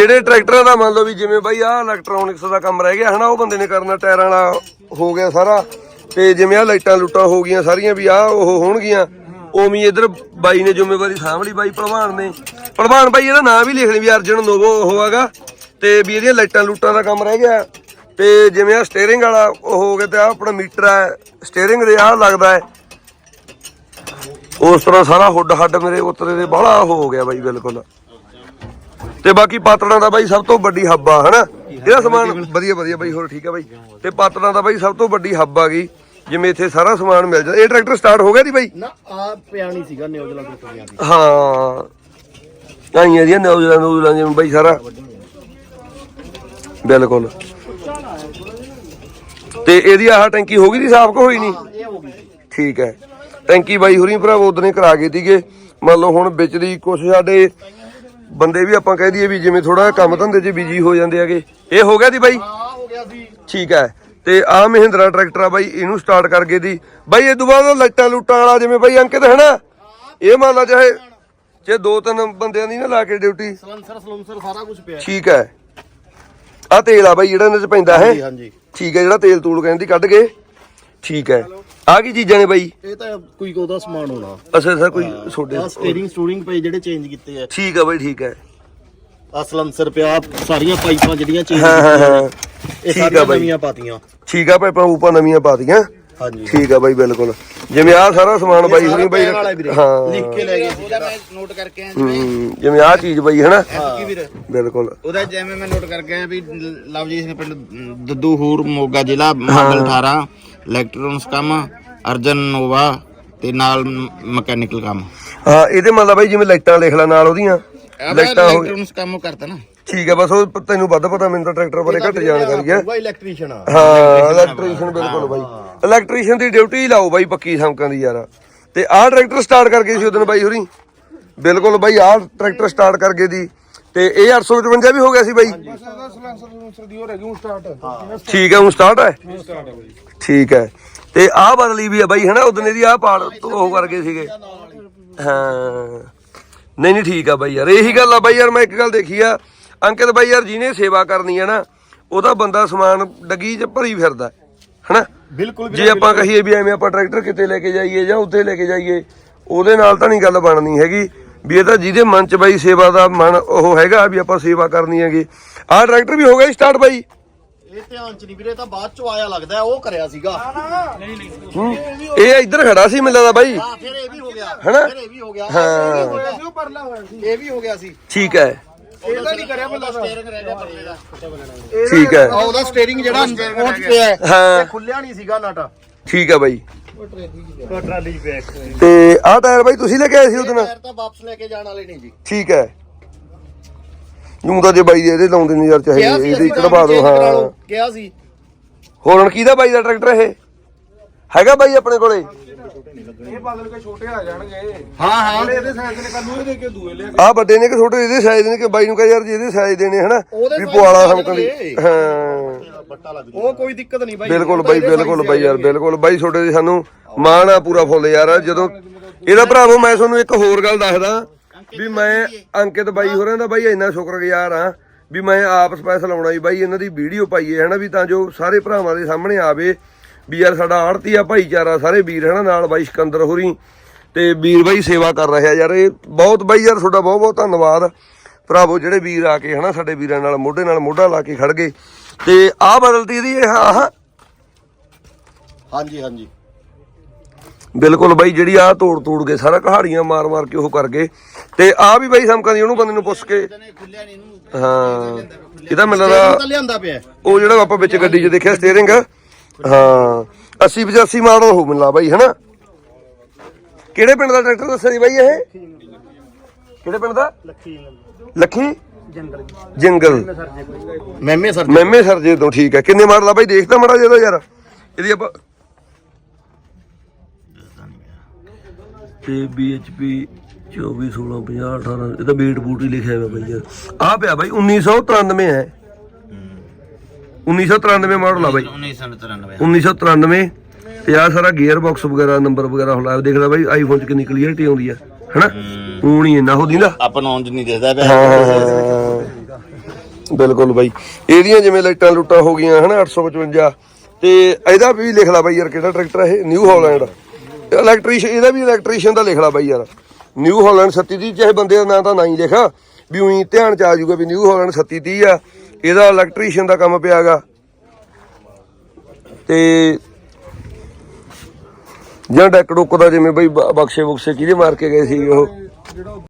ਜਿਹੜੇ ਟਰੈਕਟਰਾਂ ਦਾ ਮੰਨ ਲਓ ਵੀ ਜਿਵੇਂ ਬਾਈ ਆ ਇਲੈਕਟ੍ਰੋਨਿਕਸ ਦਾ ਕੰਮ ਰਹਿ ਗਿਆ ਹਨਾ, ਉਹ ਬੰਦੇ ਨੇ ਕਰਨਾ, ਟਾਇਰਾਂ ਵਾਲਾ ਹੋ ਗਿਆ ਸਾਰਾ। ਤੇ ਜਿਵੇਂ ਆ ਲਾਈਟਾਂ ਲੂਟਾਂ ਹੋ ਗਈਆਂ ਸਾਰੀਆਂ ਵੀ ਆ ਉਹ ਹੋਣਗੀਆਂ। ਉਵੇਂ ਇਧਰ ਬਾਈ ਨੇ ਜ਼ਿੰਮੇਵਾਰੀ ਸਾਂਭ ਲਈ ਬਾਈ ਭਲਵਾਨ ਨੇ। ਭਲਵਾਨ ਬਾਈ, ਇਹਦਾ ਨਾਂ ਵੀ ਲਿਖ ਲਈ ਵੀ ਅਰਜਨ ਨੋਵੋ ਉਹ ਤੇ ਵੀ ਇਹਦੀਆਂ ਲਾਈਟਾਂ ਲੂਟਾਂ ਦਾ ਕੰਮ ਰਹਿ ਗਿਆ। ਤੇ ਜਿਵੇਂ ਆ ਸਟੀਅਰਿੰਗ ਵਾਲਾ ਉਹ ਹੋ ਗਿਆ ਤੇ ਆ ਆਪਣਾ ਮੀਟਰ ਹੈ ਸਟੀਅਰਿੰਗ ਦੇ ਆ ਲੱਗਦਾ ਹੈ। ਉਸ ਤਰ੍ਹਾਂ ਸਾਰਾ ਹੁੱਡ ਹੱਡ ਮੇਰੇ ਉਤਰੇ ਦੇ ਬਾਹਲਾ ਹੋ ਗਿਆ ਬਾਈ, ਬਿਲਕੁਲ। ਤੇ ਬਾਕੀ ਪਾਤੜਾਂ ਦਾ ਬਾਈ ਸਭ ਤੋਂ ਵੱਡੀ ਹੱਬ ਆ ਹਨਾ? ਇਹਦਾ ਸਮਾਨ ਵਧੀਆ ਵਧੀਆ ਬਾਈ ਹੋਰ ਠੀਕ ਆ ਬਾਈ? ਤੇ ਪਾਤੜਾਂ ਦਾ ਬਾਈ ਸਭ ਤੋਂ ਵੱਡੀ ਹੱਬ ਆ ਗਈ ਜਿਵੇਂ ਇੱਥੇ ਸਾਰਾ ਸਮਾਨ ਮਿਲ ਜਾਂਦਾ। ਇਹ ਟਰੈਕਟਰ ਸਟਾਰਟ ਹੋ ਗਿਆ ਦੀ ਬਾਈ? ਨਾ ਆ ਪਿਆ ਨਹੀਂ ਸੀਗਾ ਨਿਊਜ਼ੀਲੈਂਡ ਤੋਂ ਤੁਰੀਆਂ ਦੀ ਹਾਂ। ਆਈਆਂ ਦੀਆਂ ਨਿਊਜ਼ੀਲੈਂਡ ਨਿਊਜ਼ੀਲੈਂਡ ਜਿਵੇਂ ਬਾਈ ਸਾਰਾ। ਬਿਲਕੁਲ। ਤੇ ਇਹਦੀ ਆਹ ਟੈਂਕੀ ਹੋ ਗਈ ਦੀ ਸਾਫ਼ ਕੋ ਹੋਈ ਨਹੀਂ? ਠੀਕ ਹੈ। ਟੈਂਕੀ ਬਾਈ ਹੁਰੀ ਭਰਾਵੋ ਉਦਨੇ ਕਰਾ ਗਏ ਸੀਗੇ ਮੰਨ ਲਓ ਹੁਣ ਵਿੱਚ ਦੀ ਕੁਛ ਸਾਡੇ ਬੰਦੇ ਵੀ ਆਪਾਂ ਕਹਿ ਦਈਏ ਵੀ ਜਿਵੇਂ ਥੋੜਾ ਕੰਮ ਧੰਦੇ 'ਚ ਬਿਜ਼ੀ ਹੋ ਜਾਂਦੇ ਹੈਗੇ। ਇਹ ਹੋ ਗਿਆ ਦੀ ਬਾਈ? ਆ ਹੋ ਗਿਆ ਸੀ ਠੀਕ ਹੈ। ਤੇ ਆ ਮਹਿੰਦਰਾ ਟਰੈਕਟਰ ਆ ਬਾਈ ਇਹਨੂੰ ਸਟਾਰਟ ਕਰ ਗਏ ਦੀ। ਬਾਈ ਇਹ ਤੋਂ ਬਾਅਦ ਲਾਈਟਾਂ ਲੂਟਾਂ ਵਾਲਾ ਜਿਵੇਂ ਬਾਈ ਅੰਕਿਤ ਹੈ ਨਾ? ਇਹ ਮੰਨ ਲਾ ਚਾਹੇ ਜੇ ਦੋ ਤਿੰਨ ਬੰਦਿਆਂ ਦੀ ਨਾ ਲਾ ਕੇ ਡਿਊਟੀ ਸਲੰਸਰ ਸਲੰਸਰ ਸਾਰਾ ਕੁਝ ਪਿਆ। ਠੀਕ ਹੈ। ਆ ਤੇਲ ਆ ਬਾਈ ਜਿਹੜਾ ਇਹਦੇ 'ਚ ਪੈਂਦਾ ਹੈ। ਹਾਂਜੀ ਹਾਂਜੀ। ਠੀਕ ਹੈ ਜਿਹੜਾ ਤੇਲ ਤੂਲ ਕਹਿੰਦੀ ਕੱਢ ਕੇ। ਠੀਕ ਹੈ। ਆ ਕੀ ਚੀਜ਼ਾਂ ਨੇ ਬਾਈ? ਇਹ ਤਾਂ ਕੋਈ ਉਹਦਾ ਸਮਾਨ ਹੋਣਾ। ਅਸਲ ਸਰ ਕੋਈ ਛੋਡੇ ਆ ਸਟੀਅਰਿੰਗ ਸਟੂਰਿੰਗ ਪਏ ਜਿਹੜੇ ਚੇਂਜ ਕੀਤੇ ਆ। ਠੀਕ ਹੈ ਬਾਈ ਠੀਕ ਹੈ ਆ ਸਲੰਸਰ ਪਿਆ ਸਾਰੀਆਂ ਪਾਈਪਾਂ ਜਿਹੜੀਆਂ ਚੇਂਜ ਹਾਂ ਹਾਂ ਹਾਂ। ਇਹ ਠੀਕ ਆ ਸਾਰੀਆਂ ਬਾਈ। ਨਵੀਆਂ ਪਾਤੀਆਂ। ਠੀਕ ਆ ਪਾਈਪਾਂ ਉਪਾਂ ਨਵੀਆਂ ਪਾਤੀਆਂ। ਹਾਂਜੀ। ਠੀਕ ਆ ਬਾਈ ਬਿਲਕੁਲ। ਜਿਵੇਂ ਆ ਸਾਰਾ ਸਮਾਨ ਬਾਈ ਹੁਣੀ ਬਾਈ ਹਾਂ। ਲਿਖ ਕੇ ਲੈ ਗਏ ਸੀ। ਉਹਦਾ ਮੈਂ ਨੋਟ ਕਰਕੇ ਆਇਆ ਹੂੰ, ਜਿਵੇਂ ਆ ਚੀਜ਼ ਬਾਈ ਹਨਾ? ਕੀ ਵੀਰ। ਬਿਲਕੁਲ। ਉਹਦਾ ਜਿਵੇਂ ਮੈਂ ਨੋਟ ਕਰਕੇ ਆਇਆ ਵੀ ਲਵਜੀਤ ਸਿੰਘ ਪਿੰਡ ਦੱਦੂ ਹੂਰ ਮੋਗਾ ਜ਼ਿਲ੍ਹਾ ਮਾਡਲ 18 ਇਲੈਕਟ੍ਰੋਨਿਕਸ ਕੰਮ ਅਰਜਨ ਨੋਵਾ ਤੇ ਨਾਲ ਮਕੈਨੀਕਲ ਕੰਮ। ਹਾਂ ਇਹਦੇ ਮਤਲਬ ਬਾਈ ਜਿਵੇਂ ਲਾਈਟਾਂ ਲਿਖ ਲਾ ਨਾਲ ਉਹਦੀਆਂ। ਲਾਈਟਾਂ ਹੋ ਗਈਆਂ। ਇਲੈਕਟ੍ਰੋਨਿਕਸ ਕੰਮ ਕਰਦਾ ਨਾ। ਠੀਕ ਹੈ ਬਸ ਉਹ ਤੈਨੂੰ ਵੱਧ ਪਤਾ ਮੈਨੂੰ ਤਾਂ ਟਰੈਕਟਰ ਬਾਰੇ ਘੱਟ ਜਾਣਕਾਰੀ ਹੈ ਉਹ ਇਲੈਕਟ੍ਰੀਸ਼ੀਅਨ ਆ। ਹਾਂ ਇਲੈਕਟ੍ਰੀਸ਼ੀਅਨ ਬਿਲਕੁਲ ਬਾਈ। ਇਲੈਕਟ੍ਰੀਸ਼ੀਅਨ ਦੀ ਡਿਊਟੀ ਲਾਓ ਬਾਈ ਪੱਕੀ ਸਮਕਾਂ ਦੀ ਯਾਰ। ਤੇ ਆਹ ਟਰੈਕਟਰ ਸਟਾਰਟ ਕਰ ਗਏ ਸੀ ਉਦੋਂ ਬਾਈ ਹੋਰੀ। ਬਿਲਕੁਲ ਬਾਈ ਆਹ ਟਰੈਕਟਰ ਸਟਾਰਟ ਕਰ ਗਏ ਦੀ। ਤੇ ਇਹ 855 ਵੀ ਹੋ ਗਿਆ ਸੀ ਬਾਈ। ਠੀਕ ਹੈ ਹੁਣ ਸਟਾਰਟ ਹੈ ਠੀਕ ਹੈ ਤੇ ਆਹ ਬਦਲੀ ਵੀ ਆ ਬਾਈ ਹਨਾ ਉਦੋਂ ਇਹਦੀ ਆਹ ਪਾੜ ਉਹ ਕਰ ਗਏ ਸੀਗੇ। ਹਾਂ। ਨਹੀਂ ਨਹੀਂ ਠੀਕ ਆ ਬਾਈ ਯਾਰ ਇਹੀ ਗੱਲ ਆ ਬਾਈ ਯਾਰ ਮੈਂ ਇੱਕ ਗੱਲ ਦੇਖੀ ਆ। ਅੰਕਿਤ ਬਾਈ ਯਾਰ ਜਿਹਨੇ ਸੇਵਾ ਕਰਨੀ ਆ ਨਾ ਉਹਦਾ ਬੰਦਾ ਸਮਾਨ ਡੱਗੀ 'ਚ ਭਰੀ ਫਿਰਦਾ ਹਨਾ? ਬਿਲਕੁਲ ਜੇ ਆਪਾਂ ਕਹੀਏ ਵੀ ਐਵੇਂ ਆਪਾਂ ਟਰੈਕਟਰ ਕਿਤੇ ਲੈ ਕੇ ਜਾਈਏ ਜਾਂ ਉੱਥੇ ਲੈ ਕੇ ਜਾਈਏ ਉਹਦੇ ਨਾਲ ਤਾਂ ਨਹੀਂ ਗੱਲ ਬਣਨੀ ਹੈਗੀ। ਵੀ ਇਹ ਤਾਂ ਜਿਹਦੇ ਮਨ 'ਚ ਬਾਈ ਸੇਵਾ ਦਾ ਮਨ ਉਹ ਹੈਗਾ ਵੀ ਆਪਾਂ ਸੇਵਾ ਕਰਨੀ ਹੈਗੀ। ਆਹ ਟਰੈਕਟਰ ਵੀ ਹੋ ਗਿਆ ਸਟਾਰਟ ਬਾਈ। ਇਹ ਧਿਆਨ ਚ ਨਹੀਂ ਵੀਰੇ ਤਾਂ ਬਾਅਦ ਚ ਆਇਆ ਲੱਗਦਾ ਉਹ ਕਰਿਆ ਸੀਗਾ। ਹੂੰ। ਇਹ ਇੱਧਰ ਖੜਾ ਸੀ ਮੈਨੂੰ ਲੱਗਦਾ ਬਾਈ। ਹਾਂ ਫਿਰ ਇਹ ਵੀ ਹੋ ਗਿਆ। ਹਨਾ? ਫਿਰ ਇਹ ਵੀ ਹੋ ਗਿਆ। ਹਾਂ। ਇਹ ਵੀ ਹੋ ਗਿਆ। ਸੀ। ਠੀਕ ਹੈ। ਇਹਦਾ ਨਹੀਂ ਕਰਿਆ ਬੰਦਾ ਸਟੀਅਰਿੰਗ ਰਹਿ ਗਿਆ ਪਰਲੇ ਦਾ। ਠੀਕ ਹੈ। ਆ ਉਹਦਾ ਸਟੀਅਰਿੰਗ ਜਿਹੜਾ ਪਹੁੰਚ ਪਿਆ ਹੈ। ਹਾਂ। ਇਹ ਖੁੱਲਿਆ ਨਹੀਂ ਸੀਗਾ ਨਟ। ਠੀਕ ਹੈ ਬਾਈ। Trolley back. ਤੇ ਆਹ ਟਾਇਰ ਬਾਈ ਤੁਸੀਂ ਲੈ ਕੇ ਆਏ ਸੀ ਉਹਦੇ ਟਾਇਰ ਤਾਂ ਵਾਪਸ ਲੈ ਕੇ ਜਾਣ ਵਾਲੇ ਨਹੀਂ ਜੀ। ਠੀਕ ਹੈ। ਨੂੰ ਤਾਂ ਜੇ ਬਾਈ ਦੇ ਇਹਦੇ ਲਾਉਂਦੇ ਨਹੀਂ ਯਾਰ ਚਾਹੇ ਕਿਹਾ ਸੀ ਇਹਦੇ ਅਸੀਂ ਚੜਵਾ ਲਓ, ਹਾਂ। ਕਿਹਾ ਸੀ। ਹੋਰ ਹੁਣ ਕਿਹਦਾ ਬਾਈ ਦਾ ਟਰੈਕਟਰ ਇਹ? ਹੈਗਾ ਬਾਈ ਆਪਣੇ ਕੋਲੇ? ਹਾਂ ਹਾਂ। ਆਹ ਵੱਡੇ ਨੇ ਕਿ ਛੋਟੇ ਇਹਦੇ ਸਾਈਜ਼ ਨੇ ਕਿ ਬਾਈ ਨੂੰ ਕਹ ਯਾਰ ਜੀ ਇਹਦੇ ਸਾਈਜ਼ ਦੇਣੇ ਹਨਾ ਉਹਦੇ ਵੀ size ਪਵਾਲਾ ਦੇ ਸਮਕਣ ਦੀ ਦੇ। ਹਾਂ। ਬੱਟਾ ਲੱਗ ਉਹ ਕੋਈ ਦਿੱਕਤ ਨਹੀਂ ਬਾਈ ਬਿਲਕੁਲ ਬਾਈ ਬਿਲਕੁਲ ਬਾਈ ਯਾਰ ਬਿਲਕੁਲ ਬਾਈ ਛੋਟੇ ਦੀ ਸਾਨੂੰ ਮਾਣ ਆ ਪੂਰਾ ਫੁੱਲ ਯਾਰ। ਜਦੋਂ ਇਹਦਾ ਭਰਾਵੋ ਮੈਂ ਤੁਹਾਨੂੰ ਇੱਕ ਹੋਰ ਗੱਲ ਦੱਸਦਾ। ਵੀ ਮੈਂ ਅੰਕਿਤ ਬਾਈ ਹੋਰਾਂ ਦਾ ਬਾਈ ਇੰਨਾ ਸ਼ੁਕਰਗੁਜ਼ਾਰ ਆ ਵੀ ਮੈਂ ਆਪ ਸਪੈਸ਼ਲ ਆਉਣਾ ਜੀ। ਬਾਈ, ਇਹਨਾਂ ਦੀ ਵੀਡੀਓ ਪਾਈਏ ਹਨਾ ਵੀ ਤਾਂ ਜੋ ਸਾਰੇ ਭਰਾਵਾਂ ਦੇ ਸਾਹਮਣੇ ਆਵੇ ਵੀ ਯਾਰ ਸਾਡਾ ਆੜਤੀ ਆ ਭਾਈਚਾਰਾ, ਸਾਰੇ ਵੀਰ ਹਨਾ ਨਾਲ ਬਾਈ ਸਿਕੰਦਰ ਹੋਰੀ ਤੇ ਵੀਰ ਬਾਈ ਸੇਵਾ ਕਰ ਰਿਹਾ ਯਾਰ। ਇਹ ਬਹੁਤ ਬਾਈ ਯਾਰ, ਤੁਹਾਡਾ ਬਹੁਤ ਬਹੁਤ ਧੰਨਵਾਦ। ਭਰਾਵੋ, ਜਿਹੜੇ ਵੀਰ ਆ ਕੇ ਹਨਾ ਸਾਡੇ ਵੀਰਾਂ ਨਾਲ, ਮੋਢੇ ਨਾਲ ਮੋਢਾ ਲਾ ਕੇ ਖੜ ਗਏ। ਤੇ ਆਹ ਬਦਲਤੀ ਇਹਦੀ ਇਹ, ਆਹ। ਹਾਂਜੀ ਹਾਂਜੀ। ਬਿਲਕੁਲ ਬਾਈ ਜਿਹੜੀ ਆ ਤੋੜ ਤੋੜ ਕੇ ਸਾਰਾ ਕਹਾੜੀਆਂ ਮਾਰ ਮਾਰ ਕੇ ਉਹ ਕਰ ਗਏ। ਤੇ ਆ ਵੀ ਬਾਈ ਸਮਕਾਂ ਦੀ ਉਹਨੂੰ ਬੰਦੇ ਨੂੰ ਪੁੱਛ ਕੇ। ਹਾਂ ਇਹਦਾ ਹੈ। ਉਹ ਜਿਹੜਾ ਆਪਾਂ ਵਿੱਚ ਗੱਡੀ 'ਚ ਦੇਖਿਆ ਸਟੀਅਰਿੰਗ ਹਾਂ 80 85 ਮਾਡਲ ਹੋ ਮਿਲਦਾ ਬਾਈ ਹਨਾ? ਕਿਹੜੇ ਪਿੰਡ ਦਾ ਟਰੈਕਟਰ ਦੱਸਿਆ ਜੀ ਬਾਈ ਇਹ? ਕਿਹੜੇ ਪਿੰਡ ਦਾ? ਲੱਖੀ ਜੰਗਲ ਮੈਮੇ ਸਰ ਮੈਮੇ ਸਰਜੇ ਤੋਂ ਠੀਕ ਹੈ। ਕਿੰਨੇ ਮਾਡਲ ਆ ਬਾਈ? ਦੇਖਦਾ ਮੜਾ ਜਿਹਦਾ ਯਾਰ। ਇਹਦੀ ਆਪਾਂ ਤੇ BHP 24 16 50 18 ਇਹ ਤਾਂ ਬੀਟ ਬੂਟ ਹੀ ਲਿਖਿਆ ਹੋਇਆ ਬਾਈ ਯਾਰ। ਆ ਪਿਆ ਬਾਈ 1993 ਹੈ। 1993 ਮਾਡਲ ਆ ਬਾਈ। 1993 1993 ਤੇ ਆ ਸਾਰਾ ਗੀਅਰ ਬਾਕਸ ਵਗੈਰਾ ਨੰਬਰ ਵਗੈਰਾ ਹੁਣ ਲਾਈਵ ਦੇਖਦਾ ਬਾਈ ਆਈਫੋਨ 'ਚ ਕਿੰਨੀ ਕਲੀਅਰਟੀ ਆਉਂਦੀ ਆ ਹਨਾ? ਹੁਣ ਹੀ ਇੰਨਾ ਹੋ ਦਿੰਦਾ ਆਪਾਂ ਨੂੰ ਉਂਝ ਨਹੀਂ ਦਿਸਦਾ ਪਿਆ। ਬਿਲਕੁਲ ਬਾਈ। ਇਹਦੀਆਂ ਜਿਵੇਂ ਲਾਈਟਾਂ ਲੁੱਟਾਂ ਹੋ ਗਈਆਂ ਹਨਾ 855 ਤੇ ਇਹਦਾ ਵੀ ਲਿਖ ਲਾ ਬਾਈ ਯਾਰ ਕਿਹੜਾ ਟਰੈਕਟਰ ਇਹ? ਨਿਊ ਹਾਲੈਂਡ ਇਲੈਕਟ੍ਰੀਸ਼ੀਅਨ ਇਹਦਾ ਵੀ ਇਲੈਕਟ੍ਰੀਸ਼ੀਅਨ ਦਾ ਲਿਖ ਲਾ ਬਾਈ ਯਾਰ। ਨਿਊ ਹਾਲੈਂਡ 3730 ਚਾਹੇ ਬੰਦੇ ਦਾ ਨਾਂ ਤਾਂ ਨਾ ਹੀ ਲਿਖਾ। ਵੀ ਉਹੀ ਧਿਆਨ ਚ ਆ ਜਾਊਗਾ ਵੀ ਨਿਊ ਹਾਲੈਂਡ 3730 ਆ। ਇਹਦਾ ਇਲੈਕਟ੍ਰੀਸ਼ੀਅਨ ਦਾ ਕੰਮ ਪਿਆਗਾ। ਤੇ ਜਾਂ ਡੈਕ ਡੁੱਕ ਦਾ ਜਿਵੇਂ ਬਈ ਬਖਸ਼ੇ ਬੁਕਸੇ ਕਿਹਦੇ ਮਾਰ ਕੇ ਗਏ ਸੀ ਉਹ।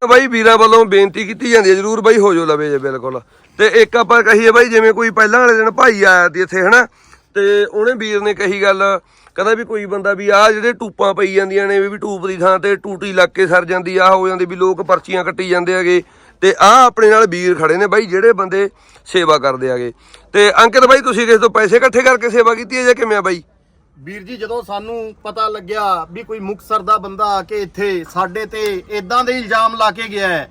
ਬਾਈ ਵੀਰਾਂ ਵੱਲੋਂ ਬੇਨਤੀ ਕੀਤੀ ਜਾਂਦੀ ਹੈ, ਜਰੂਰ ਬਾਈ ਹੋ ਜਾਓ ਲਵੇ ਜੇ ਬਿਲਕੁਲ। ਤੇ ਇੱਕ ਆਪਾਂ ਕਹੀਏ ਬਾਈ, ਜਿਵੇਂ ਕੋਈ ਪਹਿਲਾਂ ਵਾਲੇ ਦਿਨ ਭਾਈ ਆਇਆ ਸੀ ਇੱਥੇ, ਹਨਾ? ਤੇ ਉਹਨੇ ਵੀਰ ਨੇ ਕਹੀ ਗੱਲ ਕਹਿੰਦਾ ਵੀ ਕੋਈ ਬੰਦਾ ਵੀ ਆ ਜਿਹੜੇ ਟੂਪਾਂ ਪਈ ਜਾਂਦੀਆਂ ਨੇ ਵੀ ਟੂਪ ਦੀ ਥਾਂ ਤੇ ਟੂਟੀ ਲੱਗ ਕੇ ਸਰ ਜਾਂਦੀ ਆ ਹੋ ਜਾਂਦੀ ਵੀ ਲੋਕ ਪਰਚੀਆਂ ਕੱਟੀ ਜਾਂਦੇ ਹੈਗੇ। ਤੇ ਆ ਆਪਣੇ ਨਾਲ ਵੀਰ ਖੜੇ ਨੇ ਬਾਈ, ਜਿਹੜੇ ਬੰਦੇ ਸੇਵਾ ਕਰਦੇ ਹੈਗੇ। ਤੇ ਅੰਕਿਤ ਬਾਈ, ਤੁਸੀਂ ਕਿਸੇ ਤੋਂ ਪੈਸੇ ਇਕੱਠੇ ਕਰਕੇ ਸੇਵਾ ਕੀਤੀ ਹੈ ਜਾਂ ਕਿਵੇਂ ਆ ਬਾਈ? ਵੀਰ ਜੀ, ਜਦੋਂ ਸਾਨੂੰ ਪਤਾ ਲੱਗਿਆ ਵੀ ਕੋਈ ਮੁਕਸਰ ਦਾ ਬੰਦਾ ਆ ਕੇ ਇੱਥੇ ਸਾਡੇ ਤੇ ਇਦਾਂ ਦੇ ਇਲਜ਼ਾਮ ਲਾ ਕੇ ਗਿਆ ਹੈ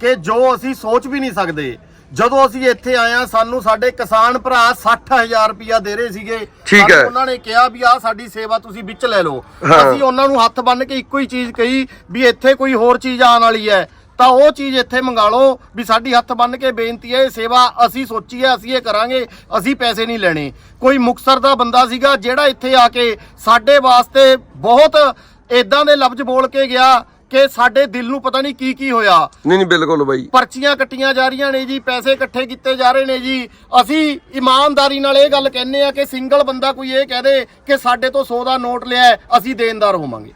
ਕਿ ਜੋ ਅਸੀਂ ਸੋਚ ਵੀ ਨਹੀਂ ਸਕਦੇ ਜਦੋਂ ਅਸੀਂ ਇੱਥੇ ਆਏ ਆ ਸਾਨੂੰ ਸਾਡੇ ਕਿਸਾਨ ਭਰਾ 60000 ਰੁਪਇਆ ਦੇ ਰਹੇ ਸੀਗੇ ਠੀਕ ਹੈ। ਉਹਨਾਂ ਨੇ ਕਿਹਾ ਵੀ ਆ ਸਾਡੀ ਸੇਵਾ ਤੁਸੀਂ ਵਿੱਚ ਲੈ ਲਓ। ਅਸੀਂ ਉਹਨਾਂ ਨੂੰ ਹੱਥ ਬੰਨ ਕੇ ਇੱਕੋ ਹੀ ਚੀਜ਼ ਕਹੀ ਵੀ ਇੱਥੇ ਕੋਈ ਹੋਰ ਚੀਜ਼ ਆਉਣ ਵਾਲੀ ਹੈ ਤਾਂ ਉਹ ਚੀਜ਼ ਇੱਥੇ ਮੰਗਾ ਲਓ ਵੀ ਸਾਡੀ ਹੱਥ ਬੰਨ ਕੇ ਬੇਨਤੀ ਹੈ ਇਹ ਸੇਵਾ ਅਸੀਂ ਸੋਚੀ ਹੈ ਅਸੀਂ ਇਹ ਕਰਾਂਗੇ ਅਸੀਂ ਪੈਸੇ ਨਹੀਂ ਲੈਣੇ ਕੋਈ ਮੁਕਸਰ ਦਾ ਬੰਦਾ ਸੀਗਾ ਜਿਹੜਾ ਇੱਥੇ ਆ ਕੇ ਸਾਡੇ ਵਾਸਤੇ ਬਹੁਤ ਇਦਾਂ ਦੇ ਲਫ਼ਜ਼ ਬੋਲ ਕੇ ਗਿਆ ਕਿ ਸਾਡੇ ਦਿਲ ਨੂੰ ਪਤਾ ਨਹੀਂ ਕੀ ਕੀ ਹੋਇਆ। ਨਹੀਂ ਨਹੀਂ ਬਿਲਕੁਲ ਬਾਈ। ਪਰਚੀਆਂ ਕੱਟੀਆਂ ਜਾ ਰਹੀਆਂ ਨੇ ਜੀ ਪੈਸੇ ਇਕੱਠੇ ਕੀਤੇ ਜਾ ਰਹੇ ਨੇ ਜੀ। ਅਸੀਂ ਇਮਾਨਦਾਰੀ ਨਾਲ ਇਹ ਗੱਲ ਕਹਿੰਨੇ ਆ ਕਿ ਸਿੰਗਲ ਬੰਦਾ ਕੋਈ ਇਹ ਕਹਦੇ ਕਿ ਸਾਡੇ ਤੋਂ 100 ਦਾ ਨੋਟ ਲਿਆ ਅਸੀਂ ਦੇਣਦਾਰ ਹੋਵਾਂਗੇ।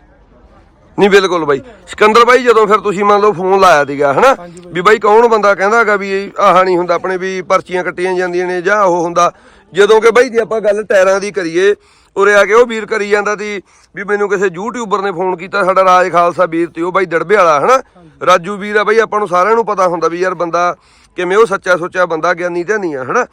ਨਹੀਂ ਬਿਲਕੁਲ ਬਾਈ। ਸਿਕੰਦਰ ਬਾਈ ਜਦੋਂ ਫਿਰ ਤੁਸੀਂ ਮੰਨ ਲਓ ਫੋਨ ਲਾਇਆ ਸੀਗਾ ਹਨਾ? ਵੀ ਬਾਈ ਕੌਣ ਬੰਦਾ ਕਹਿੰਦਾਗਾ ਵੀ ਇਹ ਆਹ ਨਹੀਂ ਹੁੰਦਾ ਆਪਣੇ ਵੀ ਪਰਚੀਆਂ ਕੱਟੀਆਂ ਜਾਂਦੀਆਂ ਨੇ ਜਾਂ ਉਹ ਹੁੰਦਾ। ਜਦੋਂ ਕਿ ਬਾਈ ਜੇ ਆਪਾਂ ਗੱਲ ਟਾਇਰਾਂ ਦੀ ਕਰੀਏ ਉਰੇ ਆ ਕੇ ਉਹ ਵੀਰ ਕਰੀ ਜਾਂਦਾ ਸੀ ਵੀ ਮੈਨੂੰ ਕਿਸੇ ਯੂਟਿਊਬਰ ਨੇ ਫੋਨ ਕੀਤਾ ਸਾਡਾ ਰਾਜ ਖਾਲਸਾ ਵੀਰ ਤੇ ਉਹ ਬਾਈ ਦੜਬੇ ਵਾਲਾ ਹਨਾ? ਰਾਜੂ ਵੀਰ ਆ ਬਾਈ ਆਪਾਂ ਨੂੰ ਸਾਰਿਆਂ ਨੂੰ ਪਤਾ ਹੁੰਦਾ ਵੀ ਯਾਰ ਬੰਦਾ ਕਿਵੇਂ ਉਹ ਸੱਚਾ ਸੁੱਚਾ ਬੰਦਾ ਗਿਆਨੀ ਤੇ ਨਹੀਂ ਆ ਹਨਾ?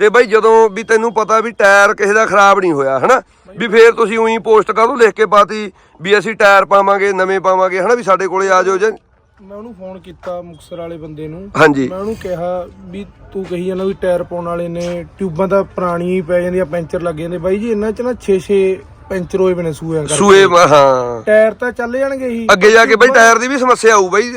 ਤੇ ਬਾਈ ਜਦੋਂ ਵੀ ਤੈਨੂੰ ਪਤਾ ਵੀ ਟਾਇਰ ਕਿਸੇ ਦਾ ਖਰਾਬ ਨਹੀਂ ਹੋਇਆ ਹਨਾ? ਵੀ ਫੇਰ ਤੁਸੀਂ ਉਹੀ ਪੋਸਟ ਕਾਹਦੋਂ ਲਿਖ ਕੇ ਪਾਤੀ ਵੀ ਅਸੀਂ ਟਾਇਰ ਪਾਵਾਂਗੇ ਨਵੇਂ ਪਾਵਾਂਗੇ ਹਨਾ? ਵੀ ਸਾਡੇ ਕੋਲੇ ਆ ਜਾਓ ਜਾਂ ਮੈਂ ਉਹਨੂੰ ਫੋਨ ਕੀਤਾ ਮੁਕਸਰ ਵਾਲੇ ਬੰਦੇ ਨੂੰ। ਹਾਂਜੀ। ਮੈਂ ਉਹਨੂੰ ਕਿਹਾ ਵੀ ਤੂੰ ਕਹੀ ਜਾਂਦਾ ਵੀ ਟਾਇਰ ਪਾਉਣ ਵਾਲੇ ਨੇ ਟਿਊਬਾਂ ਤਾਂ ਪੁਰਾਣੀਆਂ ਹੀ ਪੈ ਜਾਂਦੀਆਂ ਪੈਂਚਰ ਲੱਗ ਜਾਂਦੇ। ਬਾਈ ਜੀ ਇਹਨਾਂ ਚ ਨਾ 6-6 ਪੈਂਚਰ ਹੋਏ ਬਨੇ ਕਰਕੇ ਸੂਏ ਮ- ਹਾਂ। ਟਾਇਰ ਤਾਂ ਚੱਲ ਜਾਣਗੇ ਹੀ। ਅੱਗੇ ਜਾ ਕੇ ਬਾਈ ਟਾਇਰ ਦੀ ਵੀ ਸਮੱਸਿਆ ਆਊ ਬਾਈ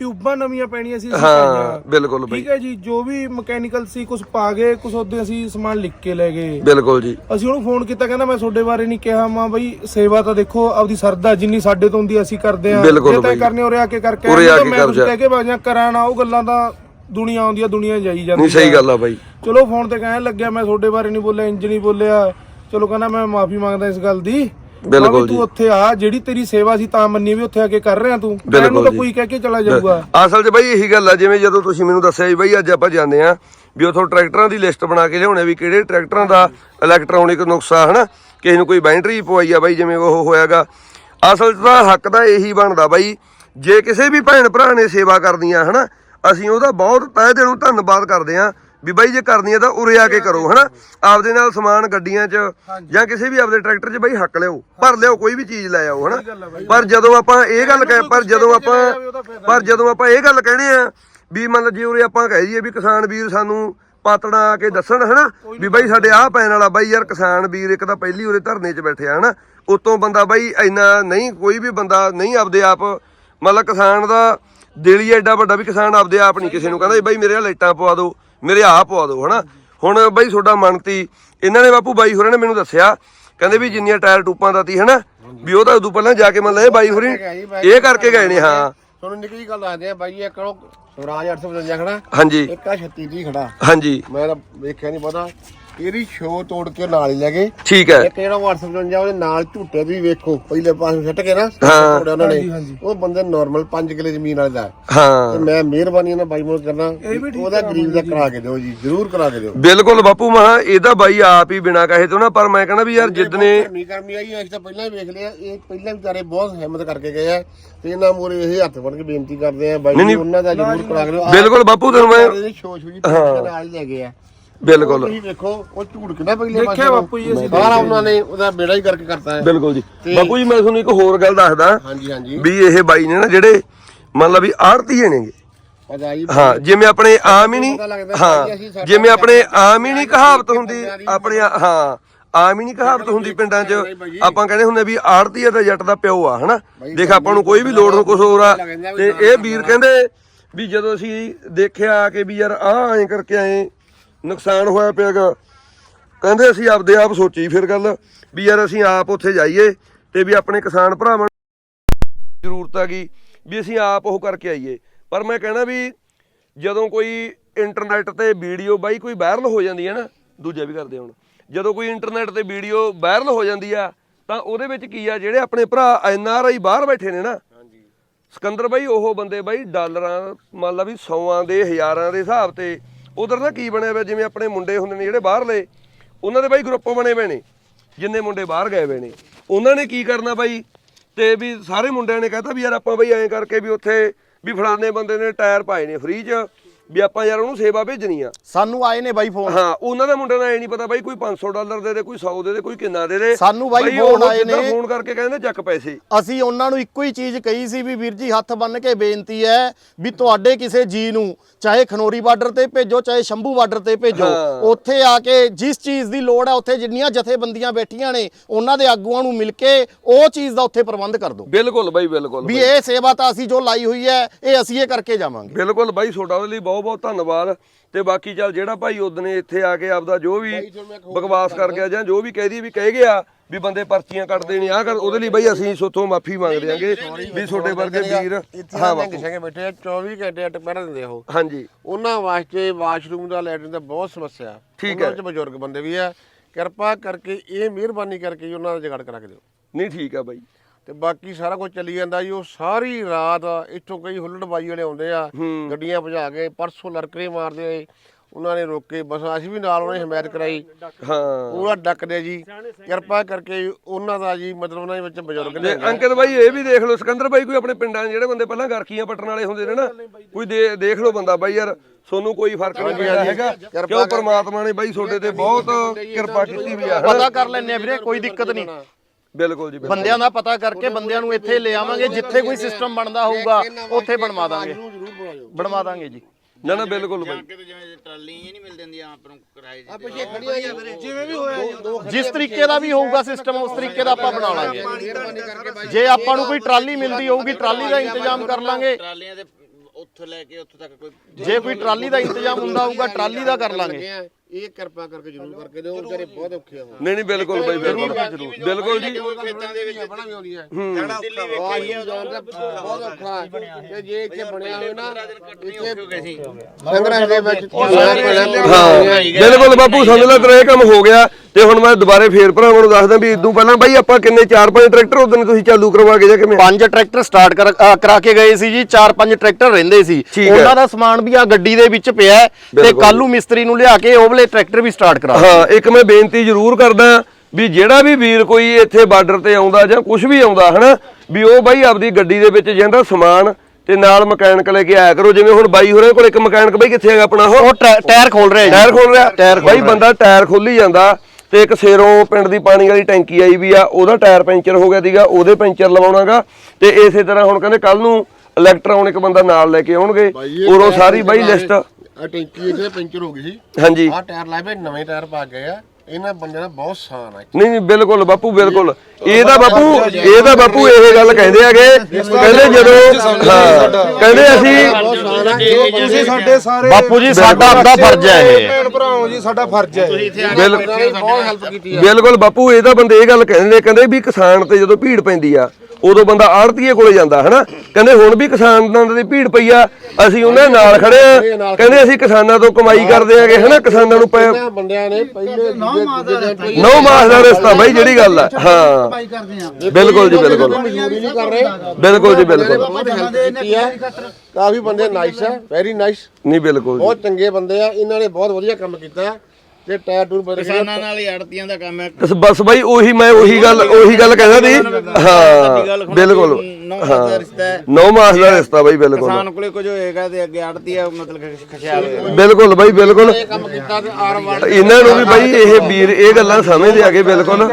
ਟਿਊਬਾਂ ਨਵੀਆਂ ਪੈਣੀਆਂ ਸੀ ਅਸੀਂ ਹਾਂ ਪਾਈਆਂ। ਬਿਲਕੁਲ ਬਾਈ ਠੀਕ ਹੈ ਜੀ ਜੋ ਵੀ ਮਕੈਨੀਕਲ ਸੀ ਕੁਝ ਪਾ ਗਏ ਕੁਝ ਉਹਦੇ ਅਸੀਂ ਸਮਾਨ ਲਿਖ ਕੇ ਲੈ ਗਏ ਬਿਲਕੁਲ ਜੀ ਅਸੀਂ ਉਹਨੂੰ ਫੋਨ ਕੀਤਾ ਕਹਿੰਦਾ ਮੈਂ ਤੁਹਾਡੇ ਬਾਰੇ ਨਹੀਂ ਕਿਹਾ ਮਾਂ ਬਈ ਸੇਵਾ ਤਾਂ ਦੇਖੋ ਆਪਦੀ ਸਰਦਾ ਜਿੰਨੀ ਸਾਡੇ ਤੋਂ ਹੁੰਦੀ ਅਸੀਂ ਕਰਦੇ ਆ ਬਿਲਕੁਲ ਤਾਂ ਬਈ। ਕਰਨੇ ਉਰੇ ਆ ਕੇ ਕਰਕੇ ਉਰੇ ਆ ਆਏ, ਕੇ ਮੈਂ ਕਰ ਕੁਝ ਜਾ। ਕਹਿ ਕੇ ਬਾਜਾਂ ਕਰਾਂ ਨਾ ਉਹ ਗੱਲਾਂ ਤਾਂ ਦੁਨੀਆ ਆਉਂਦੀ ਆ ਦੁਨੀਆ ਜਾਈ ਜਾਂਦੀ ਨਹੀਂ ਸਹੀ। ਗੱਲ ਆ ਬਾਈ ਚਲੋ ਫੋਨ ਤੇ ਕਹਿਣ ਲੱਗਿਆ ਮੈਂ ਤੁਹਾਡੇ ਬਾਰੇ ਨਹੀਂ ਬੋਲਿਆ ਇੰਜ ਨਹੀਂ ਬੋਲਿਆ ਚਲੋ ਕਹਿੰਦਾ ਮੈਂ ਮਾਫੀ ਮੰਗਦਾ ਇਸ ਗੱਲ ਦੀ ਬਿਲਕੁਲ ਜੀ। ਤੂੰ ਉੱਥੇ ਆ ਜਿਹੜੀ ਤੇਰੀ ਸੇਵਾ ਸੀ ਤਾਂ ਮੰਨੀ ਵੀ ਉੱਥੇ ਆ ਕੇ ਕਰ ਰਿਹਾ ਤੂੰ ਮੈਨੂੰ ਤਾਂ। ਕੋਈ ਕਹਿ ਕੇ ਚਲਾ ਜਾਊਗਾ ਅਸਲ 'ਚ ਬਾਈ ਇਹੀ ਗੱਲ ਆ ਜਿਵੇਂ ਜਦੋਂ ਤੁਸੀਂ ਮੈਨੂੰ ਦੱਸਿਆ ਸੀ ਬਾਈ ਅੱਜ ਆਪਾਂ ਜਾਂਦੇ ਆ ਵੀ ਉਥੋਂ ਟਰੈਕਟਰਾਂ ਦੀ ਲਿਸਟ ਬਣਾ ਕੇ ਲਿਆਉਣੇ ਵੀ ਕਿਹੜੇ ਟਰੈਕਟਰਾਂ ਦਾ ਇਲੈਕਟ੍ਰੋਨਿਕ ਨੁਕਸਾ ਹਨਾ ਕਿਸੇ ਨੂੰ ਕੋਈ ਬੈਟਰੀ ਪਵਾਈ ਆ ਬਾਈ ਜਿਵੇਂ ਉਹ ਹੋਇਆਗਾ ਅਸਲ 'ਚ ਤਾਂ ਹੱਕ ਦਾ ਇਹੀ ਬਣਦਾ ਬਾਈ ਜੇ ਕਿਸੇ ਵੀ ਭੈਣ ਭਰਾ ਨੇ ਸੇਵਾ ਕਰਦੀਆਂ ਹਨਾ ਅਸੀਂ ਉਹਦਾ ਬਹੁਤ ਤਹਿ ਦਿਲੋਂ ਧੰਨਵਾਦ ਕਰਦੇ ਆ ਵੀ ਬਾਈ ਜੇ ਕਰਦੀਆਂ ਤਾਂ ਉਰੇ ਆ ਕੇ ਕਰੋ ਹਨਾ? ਆਪਦੇ ਨਾਲ ਸਮਾਨ ਗੱਡੀਆਂ 'ਚ ਜਾਂ ਕਿਸੇ ਵੀ ਆਪਦੇ ਟਰੈਕਟਰ 'ਚ ਬਾਈ ਹੱਕ ਲਿਓ ਭਰ ਲਿਓ ਕੋਈ ਵੀ ਚੀਜ਼ ਲੈ ਆਓ ਹਨਾ? ਪਰ ਜਦੋਂ ਆਪਾਂ ਇਹ ਗੱਲ ਕਹਿ ਪਰ ਜਦੋਂ ਆਪਾਂ ਪਰ ਜਦੋਂ ਆਪਾਂ ਇਹ ਗੱਲ ਕਹਿੰਦੇ ਆ ਵੀ ਮਤਲਬ ਜੇ ਉਰੇ ਆਪਾਂ ਕਹਿ ਦਈਏ ਵੀ ਕਿਸਾਨ ਵੀਰ ਸਾਨੂੰ ਪਾਤੜਾ ਆ ਕੇ ਦੱਸਣ ਹਨਾ? ਵੀ ਬਾਈ ਸਾਡੇ ਆਹ ਪੈਣ ਵਾਲਾ ਬਾਈ ਯਾਰ ਕਿਸਾਨ ਵੀਰ ਇੱਕ ਤਾਂ ਪਹਿਲੀ ਉਰੇ ਧਰਨੇ 'ਚ ਬੈਠਿਆ ਹਨਾ? ਉਤੋਂ ਬੰਦਾ ਬਾਈ ਇੰਨਾ ਨਹੀਂ ਕੋਈ ਵੀ ਬੰਦਾ ਨਹੀਂ ਆਪਦੇ ਆਪ ਮਤਲਬ ਕਿਸਾਨ ਦਾ ਦਿਲ ਹੀ ਐਡਾ ਵੱਡਾ ਵੀ ਕਿਸਾਨ ਆਪਦੇ ਆਪ ਨਹੀਂ ਕਿਸੇ ਨੂੰ ਕਹਿੰਦਾ ਬਾਈ। ਮੇਰੇ ਆ ਲਾਈਟਾਂ ਪਵਾ ਦਿਓ। ਮੇਰੇ ਆਹ ਪਵਾ ਦਿਓ ਹਨਾ? ਹੁਣ ਬਾਈ ਤੁਹਾਡਾ ਮਨਤੀ ਇਹਨਾਂ ਨੇ ਬਾਪੂ ਬਾਈ ਹੋਰਾਂ ਨੇ ਮੈਨੂੰ ਦੱਸਿਆ ਕਹਿੰਦੇ ਵੀ ਜਿੰਨੀਆਂ ਟਾਇਰ ਟੂਪਾਂ ਦਾ ਤੀ ਹਨਾ? ਵੀ ਉਹ ਤਾਂ ਉਦੋਂ ਪਹਿਲਾਂ ਜਾ ਕੇ ਮਤਲਬ ਇਹ ਬਾਈ ਹੋਰੀ ਇਹ ਕਰਕੇ ਗਏ ਨੇ ਹਾਂ। ਤੁਹਾਨੂੰ ਨਿੱਕੀ ਗੱਲ ਦੱਸਦੇ ਆ ਬਾਈ ਇਹ ਕਰੋ ਸਵਰਾਜ 855 ਖੜਾ ਹਾਂਜੀ। ਇੱਕ ਆ 36 ਜੀ ਖੜਾ। ਹਾਂਜੀ। ਮੈਂ ਤਾਂ ਵੇਖਿਆ ਨਹੀਂ ਪਤਾ ਇਹਦੀ ਸ਼ੋ ਤੋੜ ਕੇ ਨਾਲ ਹੀ ਲੈ ਗਏ। ਠੀਕ ਹੈ। ਇੱਕ ਜਿਹੜਾ 855 ਉਹਦੇ ਨਾਲ ਝੂਟੇ ਵੀ ਵੇਖੋ ਪਹਿਲੇ ਪਾਸੇ ਛੱਟ ਕੇ ਨਾ ਹਾਂ। ਤੋੜਿਆ ਉਹਨਾਂ ਨੇ। ਉਹ ਬੰਦੇ ਨਾਰਮਲ 5 ਕਿਲੇ ਜ਼ਮੀਨ ਵਾਲੇ ਦਾ। ਤੇ ਹਾਂ ਮੈਂ ਮਿਹਰਬਾਨੀ ਨਾਲ ਬਾਈ ਮੋਲ ਕਰਨਾ। ਉਹਦਾ ਗਰੀਬ ਦਾ ਕਰਾ ਕੇ ਦਿਓ ਜੀ ਜ਼ਰੂਰ ਕਰਾ ਕੇ ਦਿਓ। ਬਿਲਕੁਲ ਬਾਪੂ ਮਹਾ ਇਹਦਾ ਬਾਈ ਆਪ ਹੀ ਬਿਨਾ ਕਹੇ ਤੋਂ ਨਾ ਪਰ ਮੈਂ ਕਹਿੰਦਾ ਵੀ ਯਾਰ ਜਿੱਦਨੇ ਗਰਮੀ ਕਰਮੀ ਆਈ ਅਸੀਂ ਤਾਂ ਪਹਿਲਾਂ ਹੀ ਵੇਖ ਲਿਆ। ਇਹ ਪਹਿਲਾਂ ਵਿਚਾਰੇ ਬਹੁਤ ਹਿੰਮਤ ਕਰਕੇ ਗਏ ਆ। ਤੇ ਇਹਨਾਂ ਮੂਰੇ ਇਹ ਹੱਥ ਫੜ ਕੇ ਬੇਨਤੀ ਕਰਦੇ ਆ ਬਾਈ ਨਹੀਂ, ਜੀ ਨਹੀਂ। ਉਹਨਾਂ ਦਾ ਜ਼ਰੂਰ ਕਰਾ ਕੇ ਦਿਓ। ਬਿਲਕੁਲ ਬਾਪੂ ਤੈਨੂੰ ਮੈਂ ਸ਼ੋ ਸ਼ੋ ਜੀ ਨਾਲ ਹੀ ਲੈ ਗਏ ਆ। ਬਿਲਕੁਲ। ਤੁਸੀਂ ਵੇਖੋ ਉਹ ਝੂੜ ਕਿੰਨਾ ਪਹਿਲੇ ਦੇਖਿਆ ਬਾਪੂ ਜੀ ਅਸੀਂ ਸਾਰਾ ਉਹਨਾਂ ਨੇ ਉਹਦਾ ਬੇੜਾ ਹੀ ਕਰਕੇ ਕਰਤਾ ਹੈ। ਬਿਲਕੁਲ ਜੀ। ਬਾਪੂ ਜੀ ਮੈਂ ਤੁਹਾਨੂੰ ਇੱਕ ਹੋਰ ਗੱਲ ਦੱਸਦਾ ਹਾਂਜੀ ਹਾਂਜੀ। ਵੀ ਇਹ ਬਾਈ ਨੇ ਨਾ ਜਿਹੜੇ ਮਤਲਬ ਵੀ ਆੜਤੀਏ ਨੇਗੇ। ਪਤਾ ਜੀ ਹਾਂ ਜਿਵੇਂ ਆਪਣੇ ਆਮ ਹੀ ਨਹੀਂ ਹਾਂ ਜਿਵੇਂ ਆਪਣੇ ਆਮ ਹੀ ਨਹੀਂ ਕਹਾਵਤ ਹੁੰਦੀ ਆਪਣੇ ਆ- ਹਾਂ ਆਮ ਹੀ ਨਹੀਂ ਕਹਾਵਤ ਹੁੰਦੀ ਪਿੰਡਾਂ 'ਚ। ਆਪਾਂ ਕਹਿੰਦੇ ਹੁੰਦੇ ਵੀ ਆੜਤੀਏ ਤਾਂ ਜੱਟ ਦਾ ਪਿਓ ਆ ਹਨਾ? ਦੇਖ ਆਪਾਂ ਨੂੰ ਕੋਈ ਵੀ ਲੋੜ ਨੂੰ ਕੁਝ ਹੋਰ ਆ। ਤੇ ਇਹ ਵੀਰ ਕਹਿੰਦੇ ਵੀ ਜਦੋਂ ਅਸੀਂ ਦੇਖਿਆ ਕਿ ਵੀ ਯਾਰ ਆਹ ਐਂ ਕਰਕੇ ਐਂ ਨੁਕਸਾਨ ਹੋਇਆ ਪਿਆਗਾ ਕਹਿੰਦੇ ਅਸੀਂ ਆਪਦੇ ਆਪ ਸੋਚੀ ਫਿਰ ਗੱਲ ਵੀ ਯਾਰ ਅਸੀਂ ਆਪ ਉੱਥੇ ਜਾਈਏ ਤੇ ਵੀ ਆਪਣੇ ਕਿਸਾਨ ਭਰਾਵਾਂ ਨੂੰ ਜ਼ਰੂਰਤ ਹੈਗੀ ਵੀ ਅਸੀਂ ਆਪ ਉਹ ਕਰਕੇ ਆਈਏ। ਪਰ ਮੈਂ ਕਹਿਣਾ ਵੀ ਜਦੋਂ ਕੋਈ ਇੰਟਰਨੈਟ ਤੇ ਵੀਡੀਓ ਬਾਈ ਕੋਈ ਵਾਇਰਲ ਹੋ ਜਾਂਦੀ ਹੈ ਨਾ ਦੂਜਾ ਵੀ ਕਰਦੇ ਹੁਣ ਜਦੋਂ ਕੋਈ ਇੰਟਰਨੈਟ ਤੇ ਵੀਡੀਓ ਵਾਇਰਲ ਹੋ ਜਾਂਦੀ ਆ ਤਾਂ ਉਹਦੇ ਵਿੱਚ ਕੀ ਆ ਜਿਹੜੇ ਆਪਣੇ ਭਰਾ ਐਨ ਆਰ ਆਈ ਬਾਹਰ ਬੈਠੇ ਨੇ ਨਾ ਸਿਕੰਦਰ ਬਾਈ ਉਹ ਬੰਦੇ ਬਾਈ ਡਾਲਰਾਂ ਮੰਨ ਲਾ ਵੀ ਸੌਆਂ ਦੇ ਹਜ਼ਾਰਾਂ ਦੇ ਹਿਸਾਬ ਤੇ ਉਧਰ ਨਾ ਕੀ ਬਣਿਆ ਹੋਇਆ ਜਿਵੇਂ ਆਪਣੇ ਮੁੰਡੇ ਹੁੰਦੇ ਨੇ ਜਿਹੜੇ ਬਾਹਰਲੇ, ਉਹਨਾਂ ਦੇ ਬਾਈ ਗਰੁੱਪ ਬਣੇ ਹੋਏ ਨੇ, ਜਿੰਨੇ ਮੁੰਡੇ ਬਾਹਰ ਗਏ ਹੋਏ ਨੇ। ਉਹਨਾਂ ਨੇ ਕੀ ਕਰਨਾ ਬਾਈ? ਤੇ ਵੀ ਸਾਰੇ ਮੁੰਡਿਆਂ ਨੇ ਕਹਿਤਾ ਵੀ ਯਾਰ ਆਪਾਂ ਬਾਈ ਐਂ ਕਰਕੇ ਵੀ ਉੱਥੇ ਵੀ ਫਲਾਣੇ ਬੰਦੇ ਨੇ ਟਾਇਰ ਪਾਏ ਨੇ ਫ੍ਰੀ 'ਚ। ਵੀ ਆਪਾਂ ਯਾਰ ਉਹਨੂੰ ਸੇਵਾ ਭੇਜਣੀ ਆ ਸਾਨੂੰ ਆਏ ਨੇ ਬਾਈ ਫੋਨ ਹਾਂ ਉਹਨਾਂ ਦੇ ਮੁੰਡਿਆਂ ਦਾ ਐ ਨਹੀਂ ਪਤਾ ਬਾਈ ਕੋਈ 500 ਡਾਲਰ ਦੇ ਦੇ ਕੋਈ 100 ਦੇ ਦੇ ਕੋਈ ਕਿੰਨਾ ਦੇ ਦੇ ਸਾਨੂੰ ਬਾਈ ਫੋਨ ਆਏ ਨੇ। ਫੋਨ ਕਰਕੇ ਕਹਿੰਦੇ ਚੱਕ ਪੈਸੇ ਅਸੀਂ ਉਹਨਾਂ ਨੂੰ ਇੱਕੋ ਹੀ ਚੀਜ਼ ਕਹੀ ਸੀ ਵੀ ਵੀਰ ਜੀ ਹੱਥ ਬੰਨ ਕੇ ਬੇਨਤੀ ਹੈ ਵੀ ਤੁਹਾਡੇ ਕਿਸੇ ਜੀ ਨੂੰ ਚਾਹੇ ਖਨੋਰੀ ਬਾਰਡਰ ਤੇ ਭੇਜੋ ਚਾਹੇ ਸ਼ੰਭੂ ਬਾਰਡਰ ਤੇ ਭੇਜੋ। ਉੱਥੇ ਆ ਕੇ ਜਿਸ ਚੀਜ਼ ਦੀ ਲੋੜ ਹੈ ਉੱਥੇ ਜਿੰਨੀਆਂ ਜਥੇਬੰਦੀਆਂ ਬੈਠੀਆਂ ਨੇ ਉਹਨਾਂ ਦੇ ਆਗੂਆਂ ਨੂੰ ਮਿਲ ਕੇ ਉਹ ਚੀਜ਼ ਦਾ ਉੱਥੇ ਪ੍ਰਬੰਧ ਕਰ ਦਿਓ ਬਿਲਕੁਲ ਬਾਈ ਬਿਲਕੁਲ ਵੀ। ਇਹ ਸੇਵਾ ਤਾਂ ਅਸੀਂ ਜੋ ਲਾਈ ਹੋਈ ਹੈ ਇਹ ਅਸੀਂ ਇਹ ਕਰਕੇ ਜਾਵਾਂਗੇ ਬਿਲਕੁਲ ਬਾਈ ਤੁਹਾਡਾ ਉਹਦੇ ਲਈ ਬਹੁਤ ਬਹੁਤ ਧੰਨਵਾਦ। ਤੇ ਬਾਕੀ ਚੱਲ ਜਿਹੜਾ ਭਾਈ ਉਹਦਨੇ ਇੱਥੇ ਆ ਕੇ ਆਪਦਾ ਜੋ ਵੀ ਬਕਵਾਸ ਕਰ ਗਿਆ ਜਾਂ ਜੋ ਵੀ ਕਹਿ ਦੀ ਵੀ ਕਹਿ ਗਿਆ ਵੀ ਬੰਦੇ ਪਰਚੀਆਂ ਕੱਟਦੇ ਨੇ ਆ ਕਰ ਉਹਦੇ ਲਈ ਬਾਈ ਅਸੀਂ ਸੋਥੋਂ ਮਾਫੀ ਮੰਗਦੇ ਆਂਗੇ ਵੀ ਤੁਹਾਡੇ ਵਰਗੇ ਵੀਰ ਹਾਂ ਬਾਪੂ। ਕਿਸੇ ਬੈਠੇ ਆ 24 ਘੰਟੇ ਅੱਟ ਪਹਿਰਾ ਦਿੰਦੇ ਉਹ। ਹਾਂਜੀ। ਉਹਨਾਂ ਵਾਸਤੇ ਵਾਸ਼ਰੂਮ ਦਾ ਲੈਟਰਿਨ ਦਾ ਬਹੁਤ ਸਮੱਸਿਆ। ਠੀਕ ਉਹਨਾਂ ਹੈ। ਚ ਬਜ਼ੁਰਗ ਬੰਦੇ ਵੀ ਆ। ਕਿਰਪਾ ਕਰਕੇ ਇਹ ਮਿਹਰਬਾਨੀ ਕਰਕੇ ਉਹਨਾਂ ਦਾ ਜਗਾੜ ਕਰਾ ਕੇ ਦਿਓ। ਨਹੀਂ ਠੀਕ ਆ ਬਾਈ। ਤੇ ਬਾਕੀ ਸਾਰਾ ਕੁਝ ਚੱਲੀ ਜਾਂਦਾ ਜੀ। ਉਹ ਸਾਰੀ ਰਾਤ ਇੱਥੋਂ ਕਈ ਹੁੱਲੜਬਾਜੀ ਵਾਲੇ ਆਉਂਦੇ ਆ। ਗੱਡੀਆਂ ਭਜਾ ਕੇ ਪਰਸੋਂ ਲੜਕਰੇ ਮਾਰਦੇ ਹੋਏ ਉਹਨਾਂ ਨੇ ਰੋਕੇ ਬਸ ਅਸੀਂ ਵੀ ਨਾਲ ਉਹਨੇ ਹਮਾਇਤ ਕਰਾਈ। ਹਾਂ। ਪੂਰਾ ਡੱਕਦੇ ਜੀ। ਕਿਰਪਾ ਕਰਕੇ ਉਹਨਾਂ ਦਾ ਜੀ ਮਤਲਬ ਉਹਨਾਂ ਦੇ ਵਿੱਚ ਬਜ਼ੁਰਗ ਨੇ ਅੰਕਿਤ ਬਾਈ ਇਹ ਵੀ ਦੇਖ ਲਓ ਸਿਕੰਦਰ ਬਾਈ ਕੋਈ ਆਪਣੇ ਪਿੰਡਾਂ 'ਚ ਜਿਹੜੇ ਬੰਦੇ ਪਹਿਲਾਂ ਗਰਕੀਆਂ ਪੱਟਣ ਵਾਲੇ ਹੁੰਦੇ ਨੇ ਨਾ ਕੋਈ ਦੇ- ਦੇਖ ਲਓ ਬੰਦਾ ਬਾਈ ਯਾਰ ਸੋਨੂੰ ਕੋਈ ਫ਼ਰਕ ਨਹੀਂ ਪੈਂਦਾ ਹੈਗਾ ਕਿਉਂ ਪ੍ਰਮਾਤਮਾ ਨੇ ਬਾਈ ਤੁਹਾਡੇ ਤੇ ਬਹੁਤ ਕਿਰਪਾ ਕੀਤੀ ਵੀ ਆ? ਪਤਾ ਕਰ ਲੈਣੇ ਆ ਵੀਰੇ ਕੋਈ ਦਿੱਕਤ ਨਹੀਂ। ਬਿਲਕੁਲ ਜੀ। ਬੰਦਿਆਂ ਦਾ ਪਤਾ ਕਰਕੇ ਬੰਦਿਆਂ ਨੂੰ ਇੱਥੇ ਲੈ ਆਵਾਂਗੇ ਜਿੱਥੇ ਕੋਈ ਸਿਸਟਮ ਬਣਦਾ ਹੋਊਗਾ ਉੱਥੇ ਬਣਵਾ ਦਾਂਗੇ ਬਣਵਾ ਦਾਂਗੇ ਜੀ। ਨਾ ਨਾ ਬਿਲਕੁਲ ਬਾਈ। ਕਿਤੇ ਜਿਵੇਂ ਟਰਾਲੀਆਂ ਹੀ ਨਹੀਂ ਮਿਲ ਜਾਂਦੀਆਂ ਆਪ ਨੂੰ ਕਿਰਾਏ ਆ ਪਿੱਛੇ ਖੜੀਆਂ ਜੀ ਜਿਸ ਤਰੀਕੇ ਦਾ ਵੀ ਹੋਊਗਾ ਸਿਸਟਮ ਉਸ ਤਰੀਕੇ ਦਾ ਆਪਾਂ ਬਣਾ ਲਾਂਗੇ। ਜੇ ਆਪਾਂ ਨੂੰ ਕੋਈ ਟਰਾਲੀ ਮਿਲਦੀ ਹੋਊਗੀ ਟਰਾਲੀ ਦਾ ਇੰਤਜ਼ਾਮ ਕਰ ਲਾਂਗੇ। ਟਰਾਲੀਆਂ ਦੇ ਉੱਥੋਂ ਲੈ ਕੇ ਉੱਥੋਂ ਤੱਕ ਕੋਈ ਜੇ ਕੋਈ ਟਰਾਲੀ ਦਾ ਇੰਤਜ਼ਾਮ ਹੁੰਦਾ ਹੋਊਗਾ ਟਰਾਲੀ ਦਾ ਕਰ ਲਾਂਗੇ। ਇਹ ਕਿਰਪਾ ਕਰਕੇ ਜ਼ਰੂਰ ਕਰਕੇ ਦਿਓ ਵਿਚਾਰੇ ਬਹੁਤ ਔਖੇ ਉਹ। ਨਹੀਂ ਨਹੀਂ ਬਿਲਕੁਲ ਬਾਈ ਬਿਲਕੁਲ ਬਿਲਕੁਲ ਜੀ। ਖੇਤਾਂ ਦੇ ਵਿੱਚ ਬਣਾ ਵੀ ਆਉਂਦੀ ਹੈ ਵਾਸ਼ਰੂਮ ਜਾਣ ਦਾ ਬਹੁਤ ਔਖਾ ਹੈ। ਤੇ ਜੇ ਇੱਥੇ ਬਣਿਆ ਹੋਵੇ ਨਾ ਇੱਥੇ ਸੰਗ੍ਰਹਿ ਦੇ ਵਿੱਚ ਹਾਂ। ਬਿਲਕੁਲ ਬਾਪੂ ਸਮਝ ਲੈ ਤੇਰਾ ਇਹ ਕੰਮ ਹੋ ਗਿਆ। ਤੇ ਹੁਣ ਮੈਂ ਦੁਬਾਰੇ ਫੇਰ ਭਰਾਵਾਂ ਨੂੰ ਦੱਸਦਾ ਵੀ ਇਦੋਂ ਪਹਿਲਾਂ ਬਾਈ ਆਪਾਂ ਕਿੰਨੇ 4-5 ਟਰੈਕਟਰ ਉਦੋਂ ਤੁਸੀਂ ਚਾਲੂ ਕਰਵਾ ਕੇ ਜਾਂ ਕਿਵੇਂ? ਪੰਜ ਟਰੈਕਟਰ ਸਟਾਰਟ ਕਰ- ਕੇ ਗਏ ਸੀ ਜੀ ਚਾਰ ਪੰਜ ਟਰੈਕਟਰ ਰਹਿੰਦੇ ਸੀ। ਹੈ। ਉਹਨਾਂ ਦਾ ਸਮਾਨ ਵੀ ਆ ਗੱਡੀ ਦੇ ਵਿੱਚ ਪਿਆ ਹੈ। ਤੇ। ਕੱਲੂ ਮਿਸਤਰੀ ਨੂੰ ਲਿਆ ਕੇ ਉਹ ਵਾਲੇ ਟਰੈਕਟਰ ਵੀ ਸਟਾਰਟ ਕਰਾ ਹਾਂ ਇੱਕ ਮੈਂ ਬੇਨਤੀ ਜ਼ਰੂਰ ਕਰਦਾ ਵੀ ਜਿਹੜਾ ਵੀ ਵੀਰ ਕੋਈ ਇੱਥੇ ਬਾਰਡਰ ਤੇ ਆਉਂਦਾ ਜਾਂ ਕੁਝ ਵੀ ਆਉਂਦਾ ਹਨਾ ਵੀ ਉਹ ਬਾਈ ਆਪਦੀ ਗੱਡੀ ਦੇ ਵਿੱਚ ਜਾਂਦਾ ਸਮਾਨ ਤੇ ਨਾਲ ਮਕੈਨਿਕ ਲੈ ਕੇ ਆਇਆ ਕਰੋ। ਜਿਵੇਂ ਹੁਣ ਬਾਈ ਹੋਰਾਂ ਕੋਲ ਇੱਕ ਮਕੈਨਿਕ ਬਾਈ ਕਿੱਥੇ ਹੈਗਾ ਆਪਣਾ ਉਹ? ਟਾਇਰ ਖੋਲ ਰਿਹਾ ਜੀ। ਟਾਇਰ ਖੋਲ ਰਿਹਾ। ਟਾਇਰ ਖੋਲ ਬਾਈ। ਬੰਦਾ ਟਾਇਰ ਖੋਲੀ ਜਾਂਦਾ ਤੇ ਇੱਕ ਸੇਰੋਂ ਪਿੰਡ ਦੀ ਪਾਣੀ ਵਾਲੀ ਟੈਂਕੀ ਆਈ ਵੀ ਆ ਉਹਦਾ ਟਾਇਰ ਪੈਂਚਰ ਹੋ ਗਿਆ ਸੀਗਾ ਉਹਦੇ ਪੈਂਚਰ ਲਵਾਉਣਾਗਾ ਤੇ ਇਸੇ ਤਰ੍ਹਾਂ ਹੁਣ ਕਹਿੰਦੇ ਕੱਲ ਨੂੰ ਇਲੈਕਟ੍ਰੋਨਿਕ ਬੰਦਾ ਨਾਲ ਲੈ ਕੇ ਆਉਣਗੇ। ਉਰੋਂ ਸਾਰੀ ਬਾਈ ਲਿਸਟ ਆ ਟੈਂਕੀ ਇੱਥੇ ਪੈਂਚਰ ਹੋ ਗਈ ਸੀ। ਹਾਂਜੀ। ਆਹ ਟਾਇਰ ਲਾਏ ਵੇ ਨਵੇਂ ਟਾਇਰ ਪਾ ਗਏ ਆ। ਇਹਨਾਂ ਬੰਦਿਆਂ ਦਾ ਬਹੁਤ ਸਾਨ ਆ ਨਹੀਂ ਨਹੀਂ ਬਿਲਕੁਲ ਬਾਪੂ ਬਿਲਕੁਲ। ਇਹ ਤਾਂ ਬਾਪੂ ਇਹ ਤਾਂ ਬਾਪੂ ਇਹ ਗੱਲ ਕਹਿੰਦੇ ਹੈਗੇ। ਕਹਿੰਦੇ ਜਦੋਂ ਹਾਂ ਕਹਿੰਦੇ ਅਸੀਂ ਤੁਸੀਂ ਸਾਡੇ ਸਾਰੇ ਬਾਪੂ ਜੀ ਸਾਡਾ ਆਪਦਾ ਫਰਜ਼ ਹੈ ਇਹ। ਭੈਣ ਭਰਾਓ ਜੀ ਸਾਡਾ ਫਰਜ਼ ਹੈ। ਬਿਲਕੁਲ ਬਾਪੂ ਇਹ ਤਾਂ ਬੰਦੇ ਇਹ ਗੱਲ ਕਹਿੰਦੇ ਨੇ ਕਹਿੰਦੇ ਵੀ ਕਿਸਾਨ ਤੇ ਜਦੋਂ ਭੀੜ ਪੈਂਦੀ ਆ ਉਦੋਂ ਬੰਦਾ ਆੜਤੀਏ ਕੋਲੇ ਜਾਂਦਾ ਹਨਾ? ਕਹਿੰਦੇ ਹੁਣ ਵੀ ਕਿਸਾਨਾਂ ਦੀ ਭੀੜ ਪਈ ਆ ਅਸੀਂ ਉਹਨਾਂ ਨਾਲ ਖੜੇ ਆ। ਕਹਿੰਦੇ ਅਸੀਂ ਕਿਸਾਨਾਂ ਤੋਂ ਕਮਾਈ ਕਰਦੇ ਆਗੇ ਹਨਾ? ਕਿਸਾਨਾਂ ਨੂੰ ਬੰਦਿਆਂ ਨੇ ਪਹਿਲੇ ਪਹਿਲੇ ਨੌ ਮਾਸ ਦਾ ਰਿਸ਼ਤਾ ਬਾਈ ਜਿਹੜੀ ਗੱਲ ਆ। ਹਾਂ। ਬਿਲਕੁਲ ਜੀ ਬਿਲਕੁਲ। ਮਜ਼ਦੂਰੀ ਨਹੀਂ ਕਰ ਰਹੇ ਬਿਲਕੁਲ। ਜੀ ਬਿਲਕੁਲ ਬਹੁਤ ਹੈਲਪ ਕੀਤੀ ਆ ਕਾਫੀ ਬੰਦੇ ਨਾਈਸ ਆ ਵੈਰੀ ਨਾਈਸ ਨਹੀਂ ਬਿਲਕੁਲ ਜੀ। ਬਹੁਤ ਚੰਗੇ ਬੰਦੇ ਆ ਇਹਨਾਂ ਨੇ ਬਹੁਤ ਵਧੀਆ ਕੰਮ ਕੀਤਾ। ਤੇ ਟਾਇਰ ਟੂਰ ਬਦਲ ਕੇ ਕਿਸਾਨਾਂ ਨਾਲ ਹੀ ਆੜਤੀਆਂ ਦਾ ਕੰਮ ਹੈ। ਬਸ- ਬਸ ਬਾਈ ਉਹੀ ਮੈਂ ਉਹੀ ਗੱਲ ਉਹੀ ਗੱਲ ਕਹਿੰਦਾ ਸੀ। ਹਾਂ ਬਿਲਕੁਲ। ਨੌ ਦਾ ਰਿਸ਼ਤਾ ਹੈ। ਨੌ ਮਾਸ ਦਾ ਰਿਸ਼ਤਾ ਬਾਈ ਬਿਲਕੁਲ। ਕਿਸਾਨ ਕੋਲੇ ਕੁਝ ਹੋਏਗਾ ਤੇ ਅੱਗੇ ਆੜਤੀ ਆ ਮਤਲਬ ਖਿਆਲ ਹੋਏਗਾ। ਬਿਲਕੁਲ ਬਾਈ ਬਿਲਕੁਲ। ਕੰਮ ਕੀਤਾ ਤੇ ਆਰ ਵਾਰ ਇਹਨਾਂ ਨੂੰ ਵੀ ਬਾਈ ਇਹ ਵੀਰ ਇਹ ਗੱਲਾਂ ਸਮਝਦੇ ਆਗੇ ਬਿਲਕੁਲ।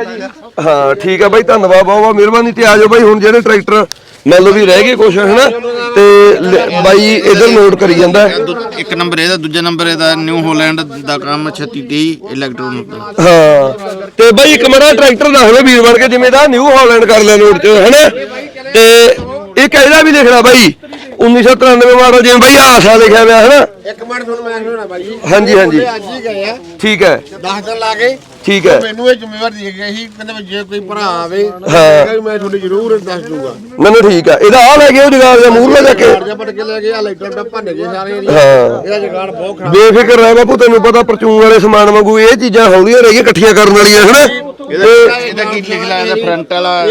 ਹਾਂ ਠੀਕ ਆ ਬਾਈ ਧੰਨਵਾਦ ਬਹੁਤ ਬਹੁਤ ਮਿਹਰਬਾਨੀ ਤੇ ਆਜੋ ਬਾਈ ਹੁਣ ਜਿਹੜੇ ਟਰੈਕਟਰ ਮੰਨ ਲਓ ਵੀ ਰਹਿ ਗਏ ਕੁਛ ਹਨਾ? ਤੇ ਲ- ਬਾਈ ਇਧਰ ਨੋਟ ਕਰੀ ਜਾਂਦਾ ਹੈ। ਇੱਕ ਨੰਬਰ ਇਹਦਾ ਦੂਜਾ ਨੰਬਰ ਇਹਦਾ ਨਿਊ ਹਾਲੈਂਡ ਦਾ ਕੰਮ 3630 ਇਲੈਕਟ੍ਰੋਨਿਕ ਦਾ ਹਾਂ ਤੇ ਬਾਈ ਇੱਕ ਮੜਾ ਟਰੈਕਟਰ ਦੱਸ ਦਿਓ ਵੀਰ ਕੇ ਜਿਵੇਂ ਦਾ ਨਿਊ ਹਾਲੈਂਡ ਕਰ ਲਿਆ ਨੋਟ ਚ ਹਨਾ? ਤੇ ਇੱਕ ਇਹਦਾ ਵੀ ਲਿਖਣਾ ਬਾਈ। 1993 ਮਾਡਲ ਜਿਵੇਂ ਬਈ ਆਸਾ ਲਿਖਿਆ ਹੋਇਆ ਹੈ ਨਾ? ਇੱਕ ਮਿੰਟ ਤੁਹਾਨੂੰ ਮੈਂ ਸੁਣਾਉਣਾ ਬਾਈ ਜੀ। ਹਾਂਜੀ, ਹਾਂਜੀ। ਅੱਜ ਹੀ ਗਏ ਆ। ਠੀਕ ਹੈ। 10 ਦਿਨ ਲਾ ਕੇ। ਠੀਕ ਹੈ। ਮੈਨੂੰ ਇਹ ਜ਼ਿੰਮੇਵਾਰ ਦੇ ਗਏ ਸੀ ਕਹਿੰਦੇ ਵੀ ਜੇ ਕੋਈ ਭਰਾ ਆਵੇ ਹਾਂ। ਤਾਂ ਮੈਂ ਤੁਹਾਨੂੰ ਜ਼ਰੂਰ ਦੱਸ ਦੂੰਗਾ। ਨਾ ਨਾ ਠੀਕ ਹੈ ਇਹਦਾ ਆ ਲੈ ਕੇ ਉਹ ਜਗਾੜ ਦਾ ਮੂਹਰਲਾ ਜਾ ਕੇ। ਪਟ ਕੇ ਲੈ ਗਏ ਆ ਲਾਈਟਾਂ ਤਾਂ ਭੰਨ ਗਏ ਸਾਰੇ ਇਹਦੀ। ਹਾਂ। ਇਹਦਾ ਜਗਾੜ ਬਹੁਤ ਖਰਾਬ। ਬੇਫਿਕਰ ਰਹਿ ਬਾਪੂ ਤੈਨੂੰ ਪਤਾ ਪਰਚੂਨ ਵਾਲੇ ਸਮਾਨ ਵਾਂਗੂ ਇਹ ਚੀਜ਼ਾਂ ਹੌਲੀਆਂ ਰਹੀਆਂ ਇਕੱਠੀਆਂ ਕਰਨ ਵਾਲੀਆਂ ਹਨਾ ਇਹਦਾ ਕੀ ਲਿਖ ਲਿਆ ਇਹਦਾ ਫਰੰਟ ਵਾਲਾ?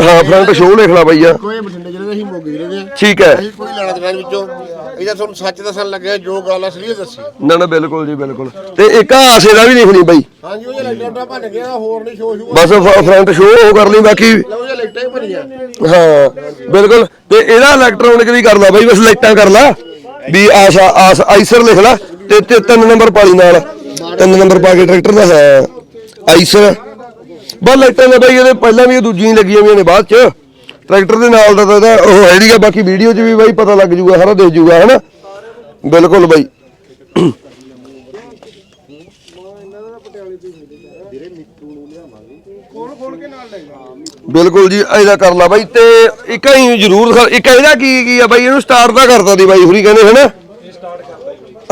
ਹਾਂ ਫਰੰਟ ਸ਼ੋਅ ਲਿਖ ਲਾ ਬਈਆ ਕੋਈ ਬਠਿੰਡੇ ਜਿਹੜੇ ਅਸੀਂ ਮੋਗੇ ਜਿਹੜੇ ਦੇ ਆ। ਠੀਕ ਹੈ। ਅਸੀਂ ਕੋਈ ਲੈਣਾ ਦੇਣਾ ਨੀ ਵਿੱਚੋਂ ਇਹਦਾ ਤੁਹਾਨੂੰ ਸੱਚ ਦੱਸਣ ਲੱਗਿਆ ਜੋ ਗੱਲ ਅਸਲੀ ਹੈ ਦੱਸੀ। ਨਾ ਨਾ ਬਿਲਕੁਲ ਜੀ ਬਿਲਕੁਲ। ਤੇ ਇੱਕ ਆਸੇ ਦਾ ਵੀ ਲਿਖਣੀ ਬਈ। ਹਾਂਜੀ ਉਹ ਜੇ ਲਾਈਟਾਂ ਤਾਂ ਭੰਨ ਗਿਆ ਹੋਰ ਨਹੀਂ ਸ਼ੋਅ ਸ਼ੂ ਬਸ ਫਰੰਟ ਸ਼ੋਅ ਉਹ ਕਰ ਲਈ ਬਾਕੀ ਲਓ ਜੇ ਲਾਈਟਾਂ ਹੀ ਬਿਲਕੁਲ। ਤੇ ਇਹਦਾ ਇਲੈਕਟ੍ਰੋਨਿਕ ਵੀ ਕਰ ਲਾ ਬਈ ਬਸ ਲਾਈਟਾਂ ਕਰ ਲਾ। ਵੀ ਆਸਾ ਆਸ ਆਈਸਰ ਲਿਖ ਲਾ। ਤੇ ਤੇ ਤਿੰਨ ਨੰਬਰ ਪਾਲੀ ਨਾਲ। ਤਿੰਨ ਨੰਬਰ ਪਾ ਕੇ ਟਰੈਕਟਰ ਦਾ ਹੈ। ਆਈਸਰ। ਬਸ ਲਾਈਟਾਂ ਦਾ ਬਾਈ ਇਹਦੇ ਪਹਿਲਾਂ ਵੀ ਇਹ ਦੂਜੀਆਂ ਲੱਗੀਆਂ ਹੋਈਆਂ ਨੇ ਬਾਅਦ ਚ। ਟਰੈਕਟਰ ਦੇ ਨਾਲ ਦਾ ਤਾਂ ਇਹਦਾ ਉਹ ਹੈ ਬਾਕੀ ਵੀਡੀਓ 'ਚ ਵੀ ਬਾਈ ਪਤਾ ਲੱਗ ਜੂਗਾ, ਸਾਰਾ ਦੇਖ ਜੂਗਾ, ਹਨਾ? ਬਿਲਕੁਲ ਬਾਈ। ਬਿਲਕੁਲ ਜੀ, ਇਹਦਾ ਕਰ ਲਾ ਬਾਈ ਤੇ ਇੱਕ ਹੀ ਜ਼ਰੂਰ ਇੱਕ ਇਹਦਾ ਕੀ ਕੀ ਆ ਬਾਈ, ਇਹਨੂੰ ਸਟਾਰਟ ਤਾਂ ਕਰਤਾ ਦੀ ਬਾਈ ਹੁਰੀ ਕਹਿੰਦੇ ਹਨਾ?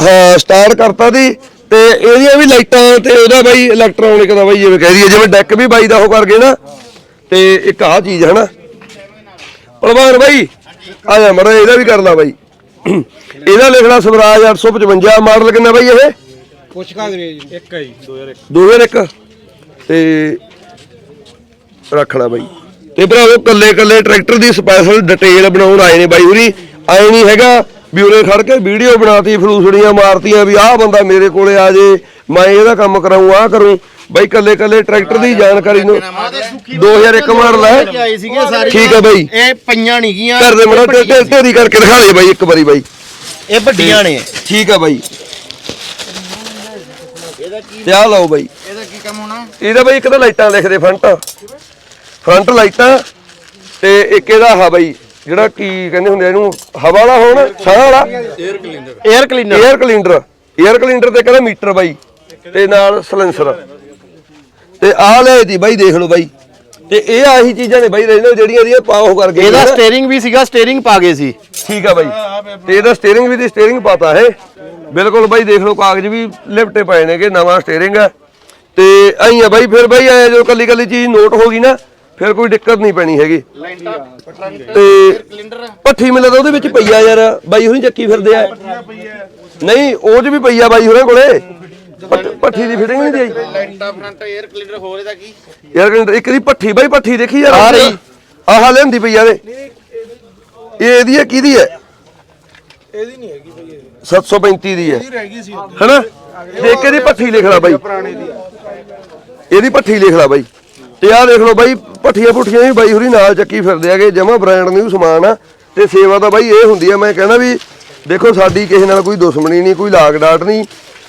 ਹਾਂ ਸਟਾਰਟ ਕਰਤਾ ਦੀ। ਤੇ ਇਹਦੀਆਂ ਵੀ ਲਾਈਟਾਂ ਤੇ ਉਹਦਾ ਬਾਈ ਇਲੈਕਟ੍ਰੋਨਿਕ ਦਾ ਬਾਈ ਜਿਵੇਂ ਕਹਿ ਦਈਏ ਜਿਵੇਂ ਡੈਕ ਵੀ ਬਾਈ ਦਾ ਉਹ ਕਰ ਗਏ ਨਾ ਤੇ ਇੱਕ ਆਹ ਚੀਜ਼ ਹਨਾ ਭਲਵਾਨ ਬਾਈ ਆ ਜਾ ਮੜਾ ਇਹਦਾ ਵੀ ਕਰ ਲਾ ਬਾਈ। ਇਹਦਾ ਲਿਖਣਾ ਸਵਰਾਜ 855 ਮਾਡਲ ਕਿੰਨਾ ਬਾਈ ਇਹ? ਕੁਛ ਕਾ ਜੀ। ਇੱਕ ਹੈ ਜੀ 2001 2001 ਤੇ ਰੱਖਣਾ ਬਾਈ। ਤੇ ਭਰਾਵੋ ਕੱਲੇ ਕੱਲੇ ਟਰੈਕਟਰ ਦੀ ਸਪੈਸ਼ਲ ਡਿਟੇਲ ਬਣਾਉਣ ਆਏ ਨੇ ਬਾਈ ਹੁਰੀ। ਆਏ ਨਹੀਂ ਹੈਗਾ। ਵੀ ਉਰੇ ਖੜ ਕੇ ਵੀਡੀਓ ਬਣਾਤੀ ਫਲੂਸੜੀਆਂ ਮਾਰਤੀਆਂ ਵੀ ਆਹ ਬੰਦਾ ਮੇਰੇ ਕੋਲੇ ਆ ਜੇ ਮੈਂ ਇਹਦਾ ਕੰਮ ਕਰਾਉਂ ਆਹ ਕਰੂੰ ਬਾਈ ਕੱਲੇ ਕੱਲੇ ਟਰੈਕਟਰ ਦੀ ਜਾਣਕਾਰੀ ਨੂੰ 2001 ਮਾਡਲ ਹੈ। ਠੀਕ ਹੈ ਬਾਈ। ਇਹ ਪਈਆਂ ਨਹੀਂ ਗੀਆਂ। ਘਰ ਦੇ ਮੜਾ ਤੇ ਢੇਰੀ ਕਰਕੇ ਦਿਖਾ ਦੇ ਬਾਈ ਇੱਕ ਵਾਰੀ ਬਾਈ। ਇਹ ਵੱਡੀਆਂ ਨੇ। ਠੀਕ ਹੈ ਬਾਈ। ਤੇ ਆ ਲਓ ਬਾਈ। ਇਹਦਾ ਕੀ ਕੰਮ ਹੋਣਾ? ਇਹਦਾ ਬਈ ਇੱਕ ਤਾਂ ਲਾਈਟਾਂ ਲਿਖਦੇ ਫਰੰਟ। ਫਰੰਟ ਲਾਈਟਾਂ ਤੇ ਇੱਕ ਇਹਦਾ ਹਾ ਬਈ। ਜਿਹੜਾ ਕੀ ਕਹਿੰਦੇ ਹੁੰਦੇ ਇਹਨੂੰ ਹਵਾ ਵਾਲਾ ਹੋਣ ਸਾਹ ਵਾਲਾ? Air cleaner air cleaner air cleaner air cleaner ਤੇ ਕਹਿੰਦਾ ਮੀਟਰ ਬਾਈ ਤੇ ਨਾਲ ਸਲੈਂਸਰ ਤੇ ਆਹ ਲੈ ਦੀ ਬਾਈ ਦੇਖ ਲਓ ਬਾਈ। ਤੇ ਇਹ ਆਹੀ ਚੀਜ਼ਾਂ ਨੇ ਬਾਈ ਰਹਿਣਾ ਜਿਹੜੀਆਂ ਦੀਆਂ ਪਾਓ ਕਰ ਗਏ ਇਹਦਾ ਸਟੀering ਵੀ ਸੀਗਾ ਸਟੀering ਪਾ ਗਏ ਸੀ। ਠੀਕ ਆ ਬਾਈ। ਤੇ ਇਹਦਾ ਸਟੀering ਵੀ ਦੀ ਸਟੀering ਪਾਤਾ ਹੈ ਬਿਲਕੁਲ ਬਾਈ ਦੇਖ ਲਓ ਕਾਗਜ਼ ਵੀ ਲਿਪਟੇ ਪਏ ਨੇਗੇ ਨਵਾਂ ਸਟੀering ਹੈ ਤੇ ਆਈ ਬਾਈ ਫਿਰ ਬਾਈ ਆਇਆ ਜਦੋਂ ਕੱਲੀ ਕੱਲੀ ਚੀਜ਼ ਨੋਟ ਹੋ ਗਈ ਨਾ ਫਿਰ ਕੋਈ ਦਿੱਕਤ ਨਹੀਂ ਪੈਣੀ ਹੈਗੀ। ਤੇ ਪੱਠੀ ਮਿਲਦਾ ਉਹਦੇ ਵਿੱਚ ਪਈਆ ਯਾਰ ਬਾਈ ਹੁਣੀ ਚੱਕੀ ਫਿਰਦੇ ਆ। ਨਹੀਂ ਉਹ 'ਚ ਵੀ ਪਈਆ ਬਾਈ ਹੋਰਾਂ ਕੋਲੇ। ਪੱਠ- ਦੀ ਫਿਟਿੰਗ ਨਹੀਂ ਦੀ ਆਈ ਲਾਈਟਾਂ ਫਰੰਟ 에ਅਰ ਕਲੀਨਰ ਹੋਰ ਇਹਦਾ ਕੀ ਯਾਰ ਕਹਿੰਦਾ ਇੱਕ ਦੀ ਪੱਠੀ ਬਾਈ ਪੱਠੀ ਦੇਖੀ ਯਾਰ। ਆ ਰਹੀ। ਆਹ ਲੈਂਦੀ ਪਈ ਯਾਰ ਇਹ ਇਹ ਇਹਦੀ ਹੈ ਕਿਹਦੀ ਹੈ? ਇਹਦੀ ਨਹੀਂ ਹੈਗੀ ਬਈ ਇਹ। 735 ਦੀ ਹੈ। ਇਹਦੀ ਰਹਿ ਗਈ ਸੀ ਹੈਨਾ? ਦੇਖ ਕੇ ਦੀ ਪੱਠੀ ਲਿਖ ਲਾ ਬਾਈ। ਪੁਰਾਣੇ ਦੀ ਇਹਦੀ ਪੱਠੀ ਲਿਖ ਲਾ ਬਾਈ। ਤੇ ਆਹ ਦੇਖ ਲਓ ਬਾਈ ਪੱਠੀਆਂ ਪੁੱਠੀਆਂ ਵੀ ਬਾਈ ਹੁਰੀ ਨਾਲ ਚੱਕੀ ਫਿਰਦੇ ਆਗੇ ਜਮਾ ਬ੍ਰਾਂਡ ਨਿਊ ਸਮਾਨ ਆ। ਤੇ ਸੇਵਾ ਤਾਂ ਬਾਈ ਇਹ ਹੁੰਦੀ ਆ, ਮੈਂ ਕਹਿੰਦਾ ਵੀ ਦੇਖੋ ਸਾਡੀ ਕਿਸੇ ਨਾਲ ਕੋਈ ਦੁਸ਼ਮਣੀ ਨਹੀਂ, ਕੋਈ ਲਾਗ ਡਾਟ ਨਹੀਂ,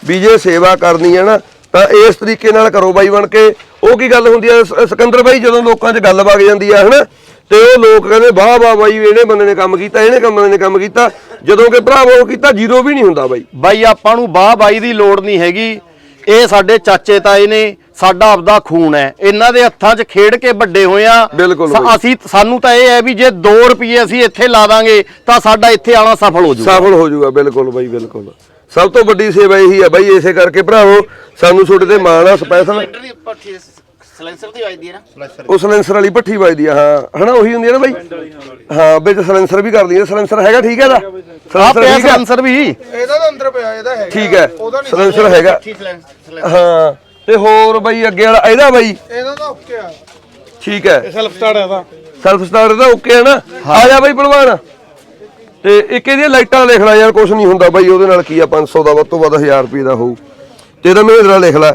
ਵੀ ਜੇ ਸੇਵਾ ਕਰਨੀ ਹੈ ਨਾ, ਤਾਂ ਇਸ ਤਰੀਕੇ ਨਾਲ ਕਰੋ ਬਾਈ ਬਣ ਕੇ। ਉਹ ਕੀ ਗੱਲ ਹੁੰਦੀ ਆ ਸਿਕੰਦਰ ਬਾਈ ਜਦੋਂ ਲੋਕਾਂ 'ਚ ਗੱਲ ਵਗ ਜਾਂਦੀ ਆ, ਹਨਾ, ਤੇ ਉਹ ਲੋਕ ਕਹਿੰਦੇ, ਵਾਹ ਵਾਹ ਬਾਈ, ਇਹਨੇ ਬੰਦੇ ਨੇ ਕੰਮ ਕੀਤਾ, ਇਹਨੇ ਕੰਮ ਨੇ ਕੰਮ ਕੀਤਾ। ਜਦੋਂ ਕਿ ਭਰਾਵੋ ਉਹ ਕੀਤਾ, ਜ਼ੀਰੋ ਵੀ ਨਹੀਂ ਹੁੰਦਾ ਬਾਈ। ਬਾਈ, ਆਪਾਂ ਨੂੰ ਵਾਹ ਬਾਈ ਦੀ ਲੋੜ ਨਹੀਂ ਹੈਗੀ। ਇਹ ਸਾਡੇ ਚਾਚੇ ਤਾਏ ਨੇ ਸਾਡਾ ਆਪਦਾ ਖੂਨ ਹੈ। ਇਹਨਾਂ ਦੇ ਹੱਥਾਂ 'ਚ ਖੇਡ ਕੇ ਵੱਡੇ ਹੋਏ ਆ। ਬਿਲਕੁਲ ਸ- ਬਾਈ। ਅਸੀਂ ਸਾਨੂੰ ਤਾਂ ਇਹ ਹੈ ਵੀ ਜੇ 2 ਰੁਪਏ ਅਸੀਂ ਇੱਥੇ ਲਾ ਦਾਂਗੇ ਤਾਂ ਸਾਡਾ ਇੱਥੇ ਆਣਾ ਸਫਲ ਹੋ ਜਾਊਗਾ। ਸਫਲ ਹੋ ਜਾਊਗਾ ਬਿਲਕੁਲ ਬਾਈ ਬਿਲਕੁਲ। ਸਭ ਤੋਂ ਵੱਡੀ ਸੇਵਾ ਇਹੀ ਆ ਬਾਈ ਇਸੇ ਕਰਕੇ ਭਰਾਵੋ ਸਾਨੂੰ ਤੁਹਾਡੇ ਤੇ ਮਾਣ ਆ ਸਪੈਸ਼ਲ ਟਰੈਕਟਰ ਦੀ ਪੱਠੀ ਸਲੈਂਸਰ ਦੀ ਵੱਜਦੀ ਹੈ ਨਾ? ਉਹ ਸਲੈਂਸਰ ਵਾਲੀ ਭੱਠੀ ਵੱਜਦੀ ਆ ਹਾਂ। ਹਨਾ ਉਹੀ ਹੁੰਦੀ ਆ ਨਾ ਬਾਈ ਹਾਂ ਵਿੱਚ ਸਲੈਂਸਰ ਵੀ ਕਰਦੀ ਆ ਸਲੈਂਸਰ ਹੈਗਾ ਠੀਕ ਹੈ ਦਾ ਆ ਸਲੈਂਸਰ। ਪਿਆ ਠੀਕ ਸੈਂਸਰ ਵੀ। ਇਹਦਾ ਤਾਂ ਅੰਦਰ ਪਿਆ ਇਹਦਾ ਹੈਗਾ। ਠੀਕ ਹੈ। ਉਹਦਾ ਨਹੀਂ ਸਲੈਂਸਰ ਹੈਗਾ ਪੱਠੀ ਸਲੈਂਸਰ। ਹਾਂ। ਤੇ ਹੋਰ ਬਾਈ ਅੱਗੇ ਵਾਲਾ ਇਹਦਾ ਬਾਈ? ਇਹਦਾ ਤਾਂ ਓਕੇ ਆ। ਠੀਕ ਹੈ। ਸੈਲਫ ਸਟਾਰਟ ਹੈ ਦਾ ਸੈਲਫ ਸਟਾਰਟ ਦਾ ਓਕੇ ਹੈ ਨਾ? ਆ ਜਾ ਬਾਈ ਭਲਵਾਨ ਤੇ ਇੱਕ ਇਹਦੀਆਂ ਲਾਈਟਾਂ ਲਿਖ ਲੈ ਯਾਰ ਕੁਝ ਨਹੀਂ ਹੁੰਦਾ ਬਾਈ ਉਹਦੇ ਨਾਲ ਕੀ ਆ 500 ਦਾ ਵੱਧ ਤੋਂ ਵੱਧ 1000 ਰੁਪਏ ਦਾ ਹੋਊ। ਤੇ ਇਹਦਾ ਮਹਿੰਦਰਾ ਲਿਖ ਲੈ।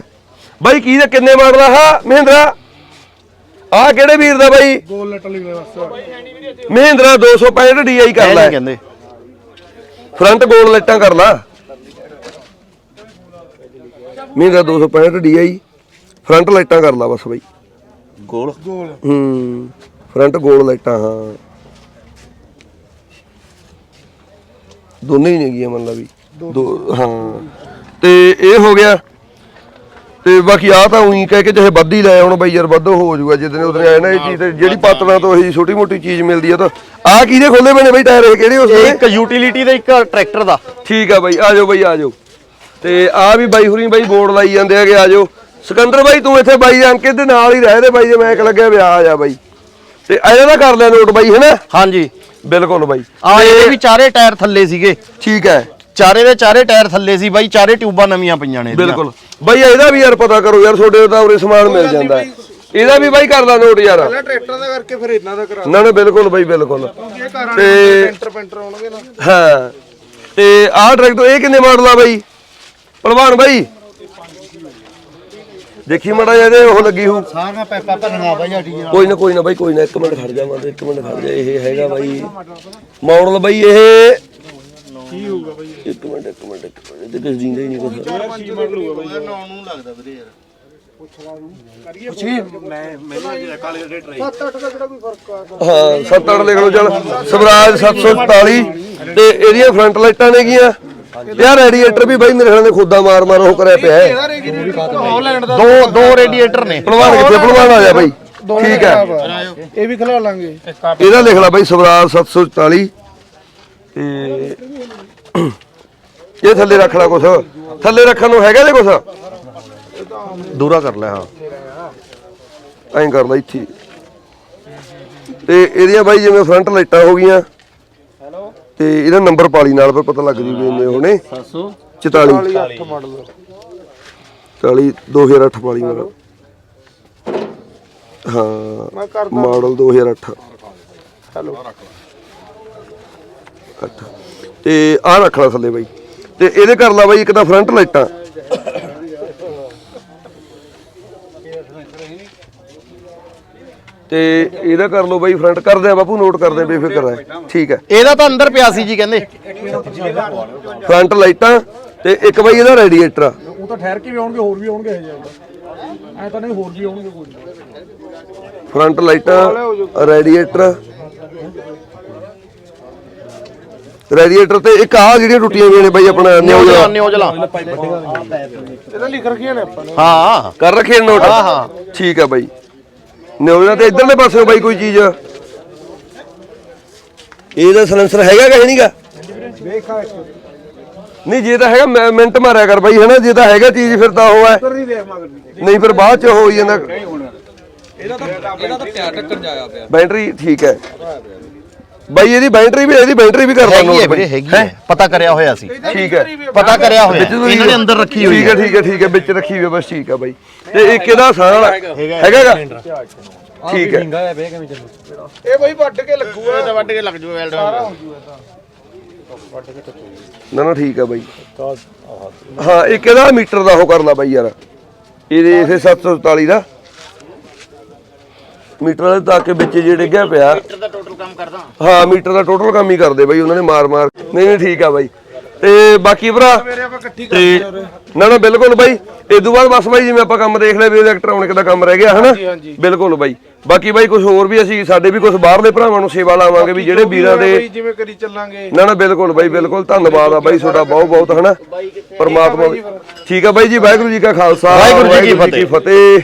ਬਾਈ ਕੀ ਦਾ ਕਿੰਨੇ ਮਾਡਲ ਆ ਆਹ? ਮਹਿੰਦਰਾ? ਆ ਕਿਹੜੇ ਵੀਰ ਦਾ ਬਾਈ? ਗੋਲ ਲੱਟ ਲਈ ਬਸ ਮਹਿੰਦਰਾ 265 DI ਕਰ ਲੈ। ਕਹਿੰਦੇ। ਫਰੰਟ ਗੋਲ ਲਾਈਟਾਂ ਕਰ ਲਾ। ਮਹਿੰਦਰਾ 265 DI ਫਰੰਟ ਲਾਈਟਾਂ ਕਰ ਲਾ ਬਸ ਬਾਈ। ਗੋਲ? ਗੋਲ। ਹੂੰ ਫਰੰਟ ਗੋਲ ਲਾਈਟਾਂ ਹਾਂ। ਦੋਨੇ ਹੀ ਨੇਗੀਆਂ ਮੰਨ ਲਾ ਵੀ। ਦੋ ਹਾਂ। ਤੇ ਇਹ ਹੋ ਗਿਆ। ਤੇ ਬਾਕੀ ਆ ਤਾਂ ਉਹੀ ਕਹਿ ਕੇ ਚਾਹੇ ਵੱਧ ਹੀ ਲੈ ਆਉਣ ਬਈ ਯਾਰ ਵੱਧ ਹੋ ਜਾਊਗਾ ਜਿੱਦਨੇ ਉਦਨੇ ਆਏ ਨਾ ਇਹ ਚੀਜ਼ ਤੇ ਜਿਹੜੀ ਪਾਤਣਾ ਤੋਂ ਇਹ ਛੋਟੀ ਮੋਟੀ ਚੀਜ਼ ਮਿਲਦੀ ਆ ਤਾਂ ਆ ਕਿਹਦੇ ਖੋਲੇ ਬਣੇ ਬਈ ਟਾਇਰ ਇਹ ਕਿਹੜੇ ਉਸ ਵੇਲੇ? ਇੱਕ ਯੂਟਿਲਿਟੀ ਦੇ ਇੱਕ ਟਰੈਕਟਰ ਦਾ। ਠੀਕ ਆ ਬਾਈ ਆ ਜਾਓ ਬਾਈ ਆ ਜਾਓ। ਤੇ ਆ ਵੀ ਬਾਈ ਹੁਰੀ ਬਾਈ ਬੋਰਡ ਲਾਈ ਜਾਂਦੇ ਹੈਗੇ ਆ ਜਾਓ। ਸਿਕੰਦਰ ਬਾਈ ਤੂੰ ਇੱਥੇ ਬਾਈ ਅੰਕਿਤ ਦੇ ਨਾਲ ਹੀ ਰਹਿ ਦੇ ਬਾਈ ਜੇ ਮੈਂ ਇੱਕ ਲੱਗਿਆ ਵਿਆਹ ਆ ਜਾ ਬਾਈ। ਤੇ ਇਹਦਾ ਦਾ ਕਰ ਲਿਆ ਨੋਟ ਬਾਈ ਹੈਨਾ? ਹਾਂਜੀ। ਬਿਲਕੁਲ ਬਾਈ। ਆ ਇਹ ਵੀ ਚਾਰੇ ਟਾਇਰ ਥੱਲੇ ਸੀਗੇ। ਠੀਕ ਹੈ। ਚਾਰੇ ਦੇ ਚਾਰੇ ਟਾਇਰ ਥੱਲੇ ਸੀ ਬਾਈ ਚਾਰੇ ਟਿਊਬਾਂ ਨਵੀਆਂ ਪਈਆਂ ਨੇ। ਬਿਲਕੁਲ। ਬਾਈ ਇਹਦਾ ਵੀ ਯਾਰ ਪਤਾ ਕਰੋ ਯਾਰ ਤੁਹਾਡੇ ਤਾਂ ਉਰੇ ਸਮਾਨ ਮਿਲ ਜਾਂਦਾ। ਹੈ। ਇਹਦਾ ਵੀ ਬਾਈ ਕਰ ਲਾ ਨੋਟ ਯਾਰ। ਟਰੈਕਟਰ ਦਾ ਕਰਕੇ ਫਿਰ ਇਹਨਾਂ ਦਾ ਕਰਾ ਨਾ ਨਾ ਬਿਲਕੁਲ ਬਾਈ ਬਿਲਕੁਲ। ਤੇ ਪੈਂਟਰ ਪੈਂਟਰ ਆਉਣਗੇ ਨਾ। ਹਾਂ। ਤੇ ਆਹ ਟਰੈਕਟਰ ਇਹ ਕਿੰਨੇ ਮਾਡਲ ਆ ਬਾਈ? ਭਲਵਾਨ ਬਾਈ। ਦੇਖੀ ਮੜਾ ਇਹਦੇ ਉਹ ਲੱਗੀ ਹੂ। ਸਾਰੀਆਂ ਪੈਪਾ ਭਰਨਾ ਬਾਈ ਹੱਡੀ ਕੋਈ ਨਾ ਕੋਈ ਨਾ ਬਾਈ ਕੋਈ ਨਾ ਇੱਕ ਮਿੰਟ ਖੜ ਜਾ ਮੈਂ ਇੱਕ ਮਿੰਟ ਖੜ ਜਾ ਇਹ ਹੈਗਾ ਬਾਈ। ਮਾਡਲ ਬਾਈ ਇਹ। ਕੀ ਹੋਊਗਾ ਬਾਈ ਇੱਕ ਮਿੰਟ ਇੱਕ ਮਿੰਟ ਇੱਕ ਮਿੰਟ ਇਹਦੇ ਕਿਸ ਜਿੰਦਾ ਹੀ ਨਹੀਂ ਕੁਛ ਹਾਂ ਸੱਤ ਅੱਠ ਲਿਖ ਲਓ ਚੱਲ। ਸਵਰਾਜ 744 ਤੇ ਇਹਦੀਆਂ ਫਰੰਟ ਲਾਈਟਾਂ ਨੇਗੀਆਂ ਯਾਰ ਰੇਡੀਏਟਰ ਵੀ ਬਾਈ ਮੇਰੇ ਖਿਆਲ ਨਾਲ ਖੁੱਦਾ ਮਾਰ ਮਾਰ ਉਹ ਕਰਿਆ ਪਿਆ ਹੈ। ਹਾਲੈਂਡ ਦਾ ਦੋ ਦੋ ਰੇਡੀਏਟਰ ਨੇ। ਭਲਵਾਨ ਕਿੱਥੇ ਭਲਵਾਨ ਆ ਜਾ ਬਾਈ। ਠੀਕ ਹੈ। ਇਹ ਵੀ ਖਿਲਾ ਲਾਂਗੇ। ਇਹਦਾ ਲਿਖ ਲੈ ਬਾਈ ਸਵਰਾਜ 744 ਤੇ ਇਹ ਥੱਲੇ ਰੱਖ ਲੈ ਕੁਛ। ਥੱਲੇ ਰੱਖਣ ਨੂੰ ਹੈਗਾ ਜੇ ਕੁਛ? ਦੂਰਾ ਕਰ ਲੈ ਹਾਂ। ਐਂ ਕਰ ਲੈ ਇੱਥੇ। ਤੇ ਇਹਦੀਆਂ ਬਾਈ ਜਿਵੇਂ ਫਰੰਟ ਲਾਈਟਾਂ ਹੋ ਗਈਆਂ ਤੇ ਇਹਦਾ ਨੰਬਰ ਪਾਲੀ ਨਾਲ ਫਿਰ ਪਤਾ ਲੱਗ ਜੂ ਵੀ ਇੰਨੇ ਹੋਣੇ। 744 8 ਮਾਡਲ 40 2008 ਪਾਲੀ ਨਾਲ ਹਾਂ ਮਾਡਲ 2008 ਹੈਲੋ। ਅੱਠ। ਤੇ ਆਹ ਰੱਖ ਲੈ ਥੱਲੇ ਬਾਈ। ਤੇ ਇਹਦੇ ਕਰ ਲਾ ਬਾਈ ਇੱਕ ਤਾਂ ਫਰੰਟ ਲਾਈਟਾਂ ਤੇ ਇਹਦਾ ਕਰ ਲਓ ਬਾਈ ਫਰੰਟ ਕਰਦੇ ਆ ਬਾਪੂ ਨੋਟ ਕਰਦੇ ਆ, ਬੇਫਿਕਰ ਹੈ ਠੀਕ ਹੈ ਇਹਦਾ ਤਾਂ ਅੰਦਰ ਪਿਆ ਸੀ ਜੀ ਕਹਿੰਦੇ। ਫਰੰਟ ਲਾਈਟਾਂ ਤੇ ਇੱਕ ਬਾਈ ਇਹਦਾ ਰੇਡੀਏਟਰ ਆ। ਉਹ ਤਾਂ ਠਹਿਰ ਕੇ ਵੀ ਆਉਣਗੇ ਹੋਰ ਵੀ ਆਉਣਗੇ ਇਹ ਜਿਹਾ। ਐ ਤਾਂ ਨਹੀਂ ਹੋਰ ਵੀ ਆਉਣਗੇ ਕੋਈ। ਫਰੰਟ ਲਾਈਟਾਂ ਰੇਡੀਏਟਰ ਰੇਡੀਏਟਰ ਤੇ ਇੱਕ ਆ ਜਿਹੜੀਆਂ ਟੁੱਟੀਆਂ ਹੋਈਆਂ ਨੇ ਬਾਈ ਆਪਣਾ ਨਿਊਜ਼ਾ ਨਿਊਜ਼ਲਾ। ਇਹਦਾ ਲਿਖ ਰੱਖੀਆਂ ਨੇ ਆਪਾਂ ਨੇ ਹਾਂ। ਕਰ ਰੱਖੇ ਨੋਟ ਹਾਂ ਹਾਂ। ਠੀਕ ਆ ਬਾਈ। ਨਿਊਜ਼ਾ ਤੇ ਇਧਰਲੇ ਪਾਸੇ ਬਾਈ ਕੋਈ ਚੀਜ਼। ਇਹਦਾ ਸਲੈਂਸਰ ਹੈਗਾ ਕਿ ਨਹੀਂਗਾ? ਨਹੀਂ ਜੇ ਤਾਂ ਹੈਗਾ ਮੈਂ- ਮਿੰਟ ਮਾਰਿਆ ਕਰ ਬਾਈ ਹਨਾ? ਜੇ ਤਾਂ ਹੈਗਾ ਚੀਜ਼ ਫਿਰ ਤਾਂ ਉਹ ਹੈ। ਨਹੀਂ ਫਿਰ ਬਾਅਦ ਚ ਹੋ ਜਾਂਦਾ। ਇਹਦਾ ਤਾਂ ਇਹਦਾ ਤਾਂ ਪਿਆ ਟੱਕਰ ਜਾਇਆ ਪਿਆ ਬੈਟਰੀ ਠੀਕ ਹੈ। ਬਾਈ ਇਹਦੀ ਬੈਟਰੀ ਵੀ ਇਹਦੀ ਬੈਟਰੀ ਵੀ ਕਰਦਾ ਨੋਟ ਵੀਰੇ ਹੈਗੀ ਹੈ। ਪਤਾ ਕਰਿਆ ਹੋਇਆ ਸੀ। ਠੀਕ ਹੈ। ਪਤਾ ਕਰਿਆ ਹੋਇਆ। ਇਹਨਾਂ ਨੇ ਅੰਦਰ ਰੱਖੀ ਹੋਈ ਠੀਕ ਹੈ। ਠੀਕ ਹੈ ਠੀਕ ਹੈ। ਵਿੱਚ ਰੱਖੀ ਹੋਈ ਹੈ ਬਸ ਠੀਕ ਹੈ ਬਾਈ। ਤੇ ਇੱਕ ਇਹਦਾ ਸਾਲ ਹੈਗਾਗਾ ਠੀਕ ਹੈ। ਇਹ ਬਈ ਵੱਢ ਕੇ ਲੱਗੂਗਾ ਇਹ ਤਾਂ ਵੱਢ ਕੇ ਲੱਗ ਜੂ ਵੈਲਡ ਨਾ ਨਾ ਠੀਕ ਹੈ ਬਾਈ। ਹਾਂ ਇੱਕ ਇਹਦਾ ਮੀਟਰ ਦਾ ਉਹ ਕਰ ਲਾ ਬਾਈ ਯਾਰ। ਇਹਦੇ ਇਸੇ 744 ਦਾ। ਮੀਟਰ ਵਾਲੇ ਤਾਂ ਕਿ ਵਿੱਚ ਜਿਹੜੇ ਡਿੱਗਿਆ ਪਿਆ। ਦਾ ਟੋਟਲ ਕੰਮ ਕਰਦਾ। ਹਾਂ ਮੀਟਰ ਦਾ ਟੋਟਲ ਕੰਮ ਹੀ ਕਰਦੇ ਬਾਈ ਉਹਨਾਂ ਨੇ ਮਾਰ ਮਾਰ ਨਹੀਂ ਨਹੀਂ ਠੀਕ ਆ ਬਾਈ। ਤੇ ਬਾਕੀ ਭਰਾ ਤੇ ਨਾ ਨਾ ਬਿਲਕੁਲ ਬਾਈ। ਤੋਂ ਬਾਅਦ ਬਸ ਬਾਈ ਜਿਵੇਂ ਆਪਾਂ ਕੰਮ ਦੇਖ ਲਿਆ ਵੀ ਇਲੈਕਟ੍ਰੋਨਿਕ ਦਾ ਕੰਮ ਰਹਿ ਗਿਆ ਹਨਾ? ਬਿਲਕੁਲ ਬਾਈ। ਬਾਕੀ ਬਾਈ ਕੁਝ ਹੋਰ ਵੀ ਅਸੀਂ ਸਾਡੇ ਵੀ ਕੁਝ ਬਾਹਰਲੇ ਭਰਾਵਾਂ ਨੂੰ ਸੇਵਾ ਲਾਵਾਂਗੇ ਵੀ ਜਿਹੜੇ ਵੀਰਾਂ ਦੇ ਬਈ ਜਿਵੇਂ ਕਰੀ ਚੱਲਾਂਗੇ। ਨਾ ਨਾ ਬਿਲਕੁਲ ਬਾਈ ਬਿਲਕੁਲ। ਧੰਨਵਾਦ ਆ ਬਾਈ ਤੁਹਾਡਾ ਬਹੁਤ ਬਹੁਤ ਹਨਾ ਪਰਮਾਤਮਾ ਠੀਕ ਆ ਬਾਈ ਜੀ ਵਾਹਿਗੁਰੂ ਜੀ ਕਾ ਖਾਲਸਾ ਵਾਹਿਗੁਰੂ ਜੀ ਕੀ ਫਤਿਹ।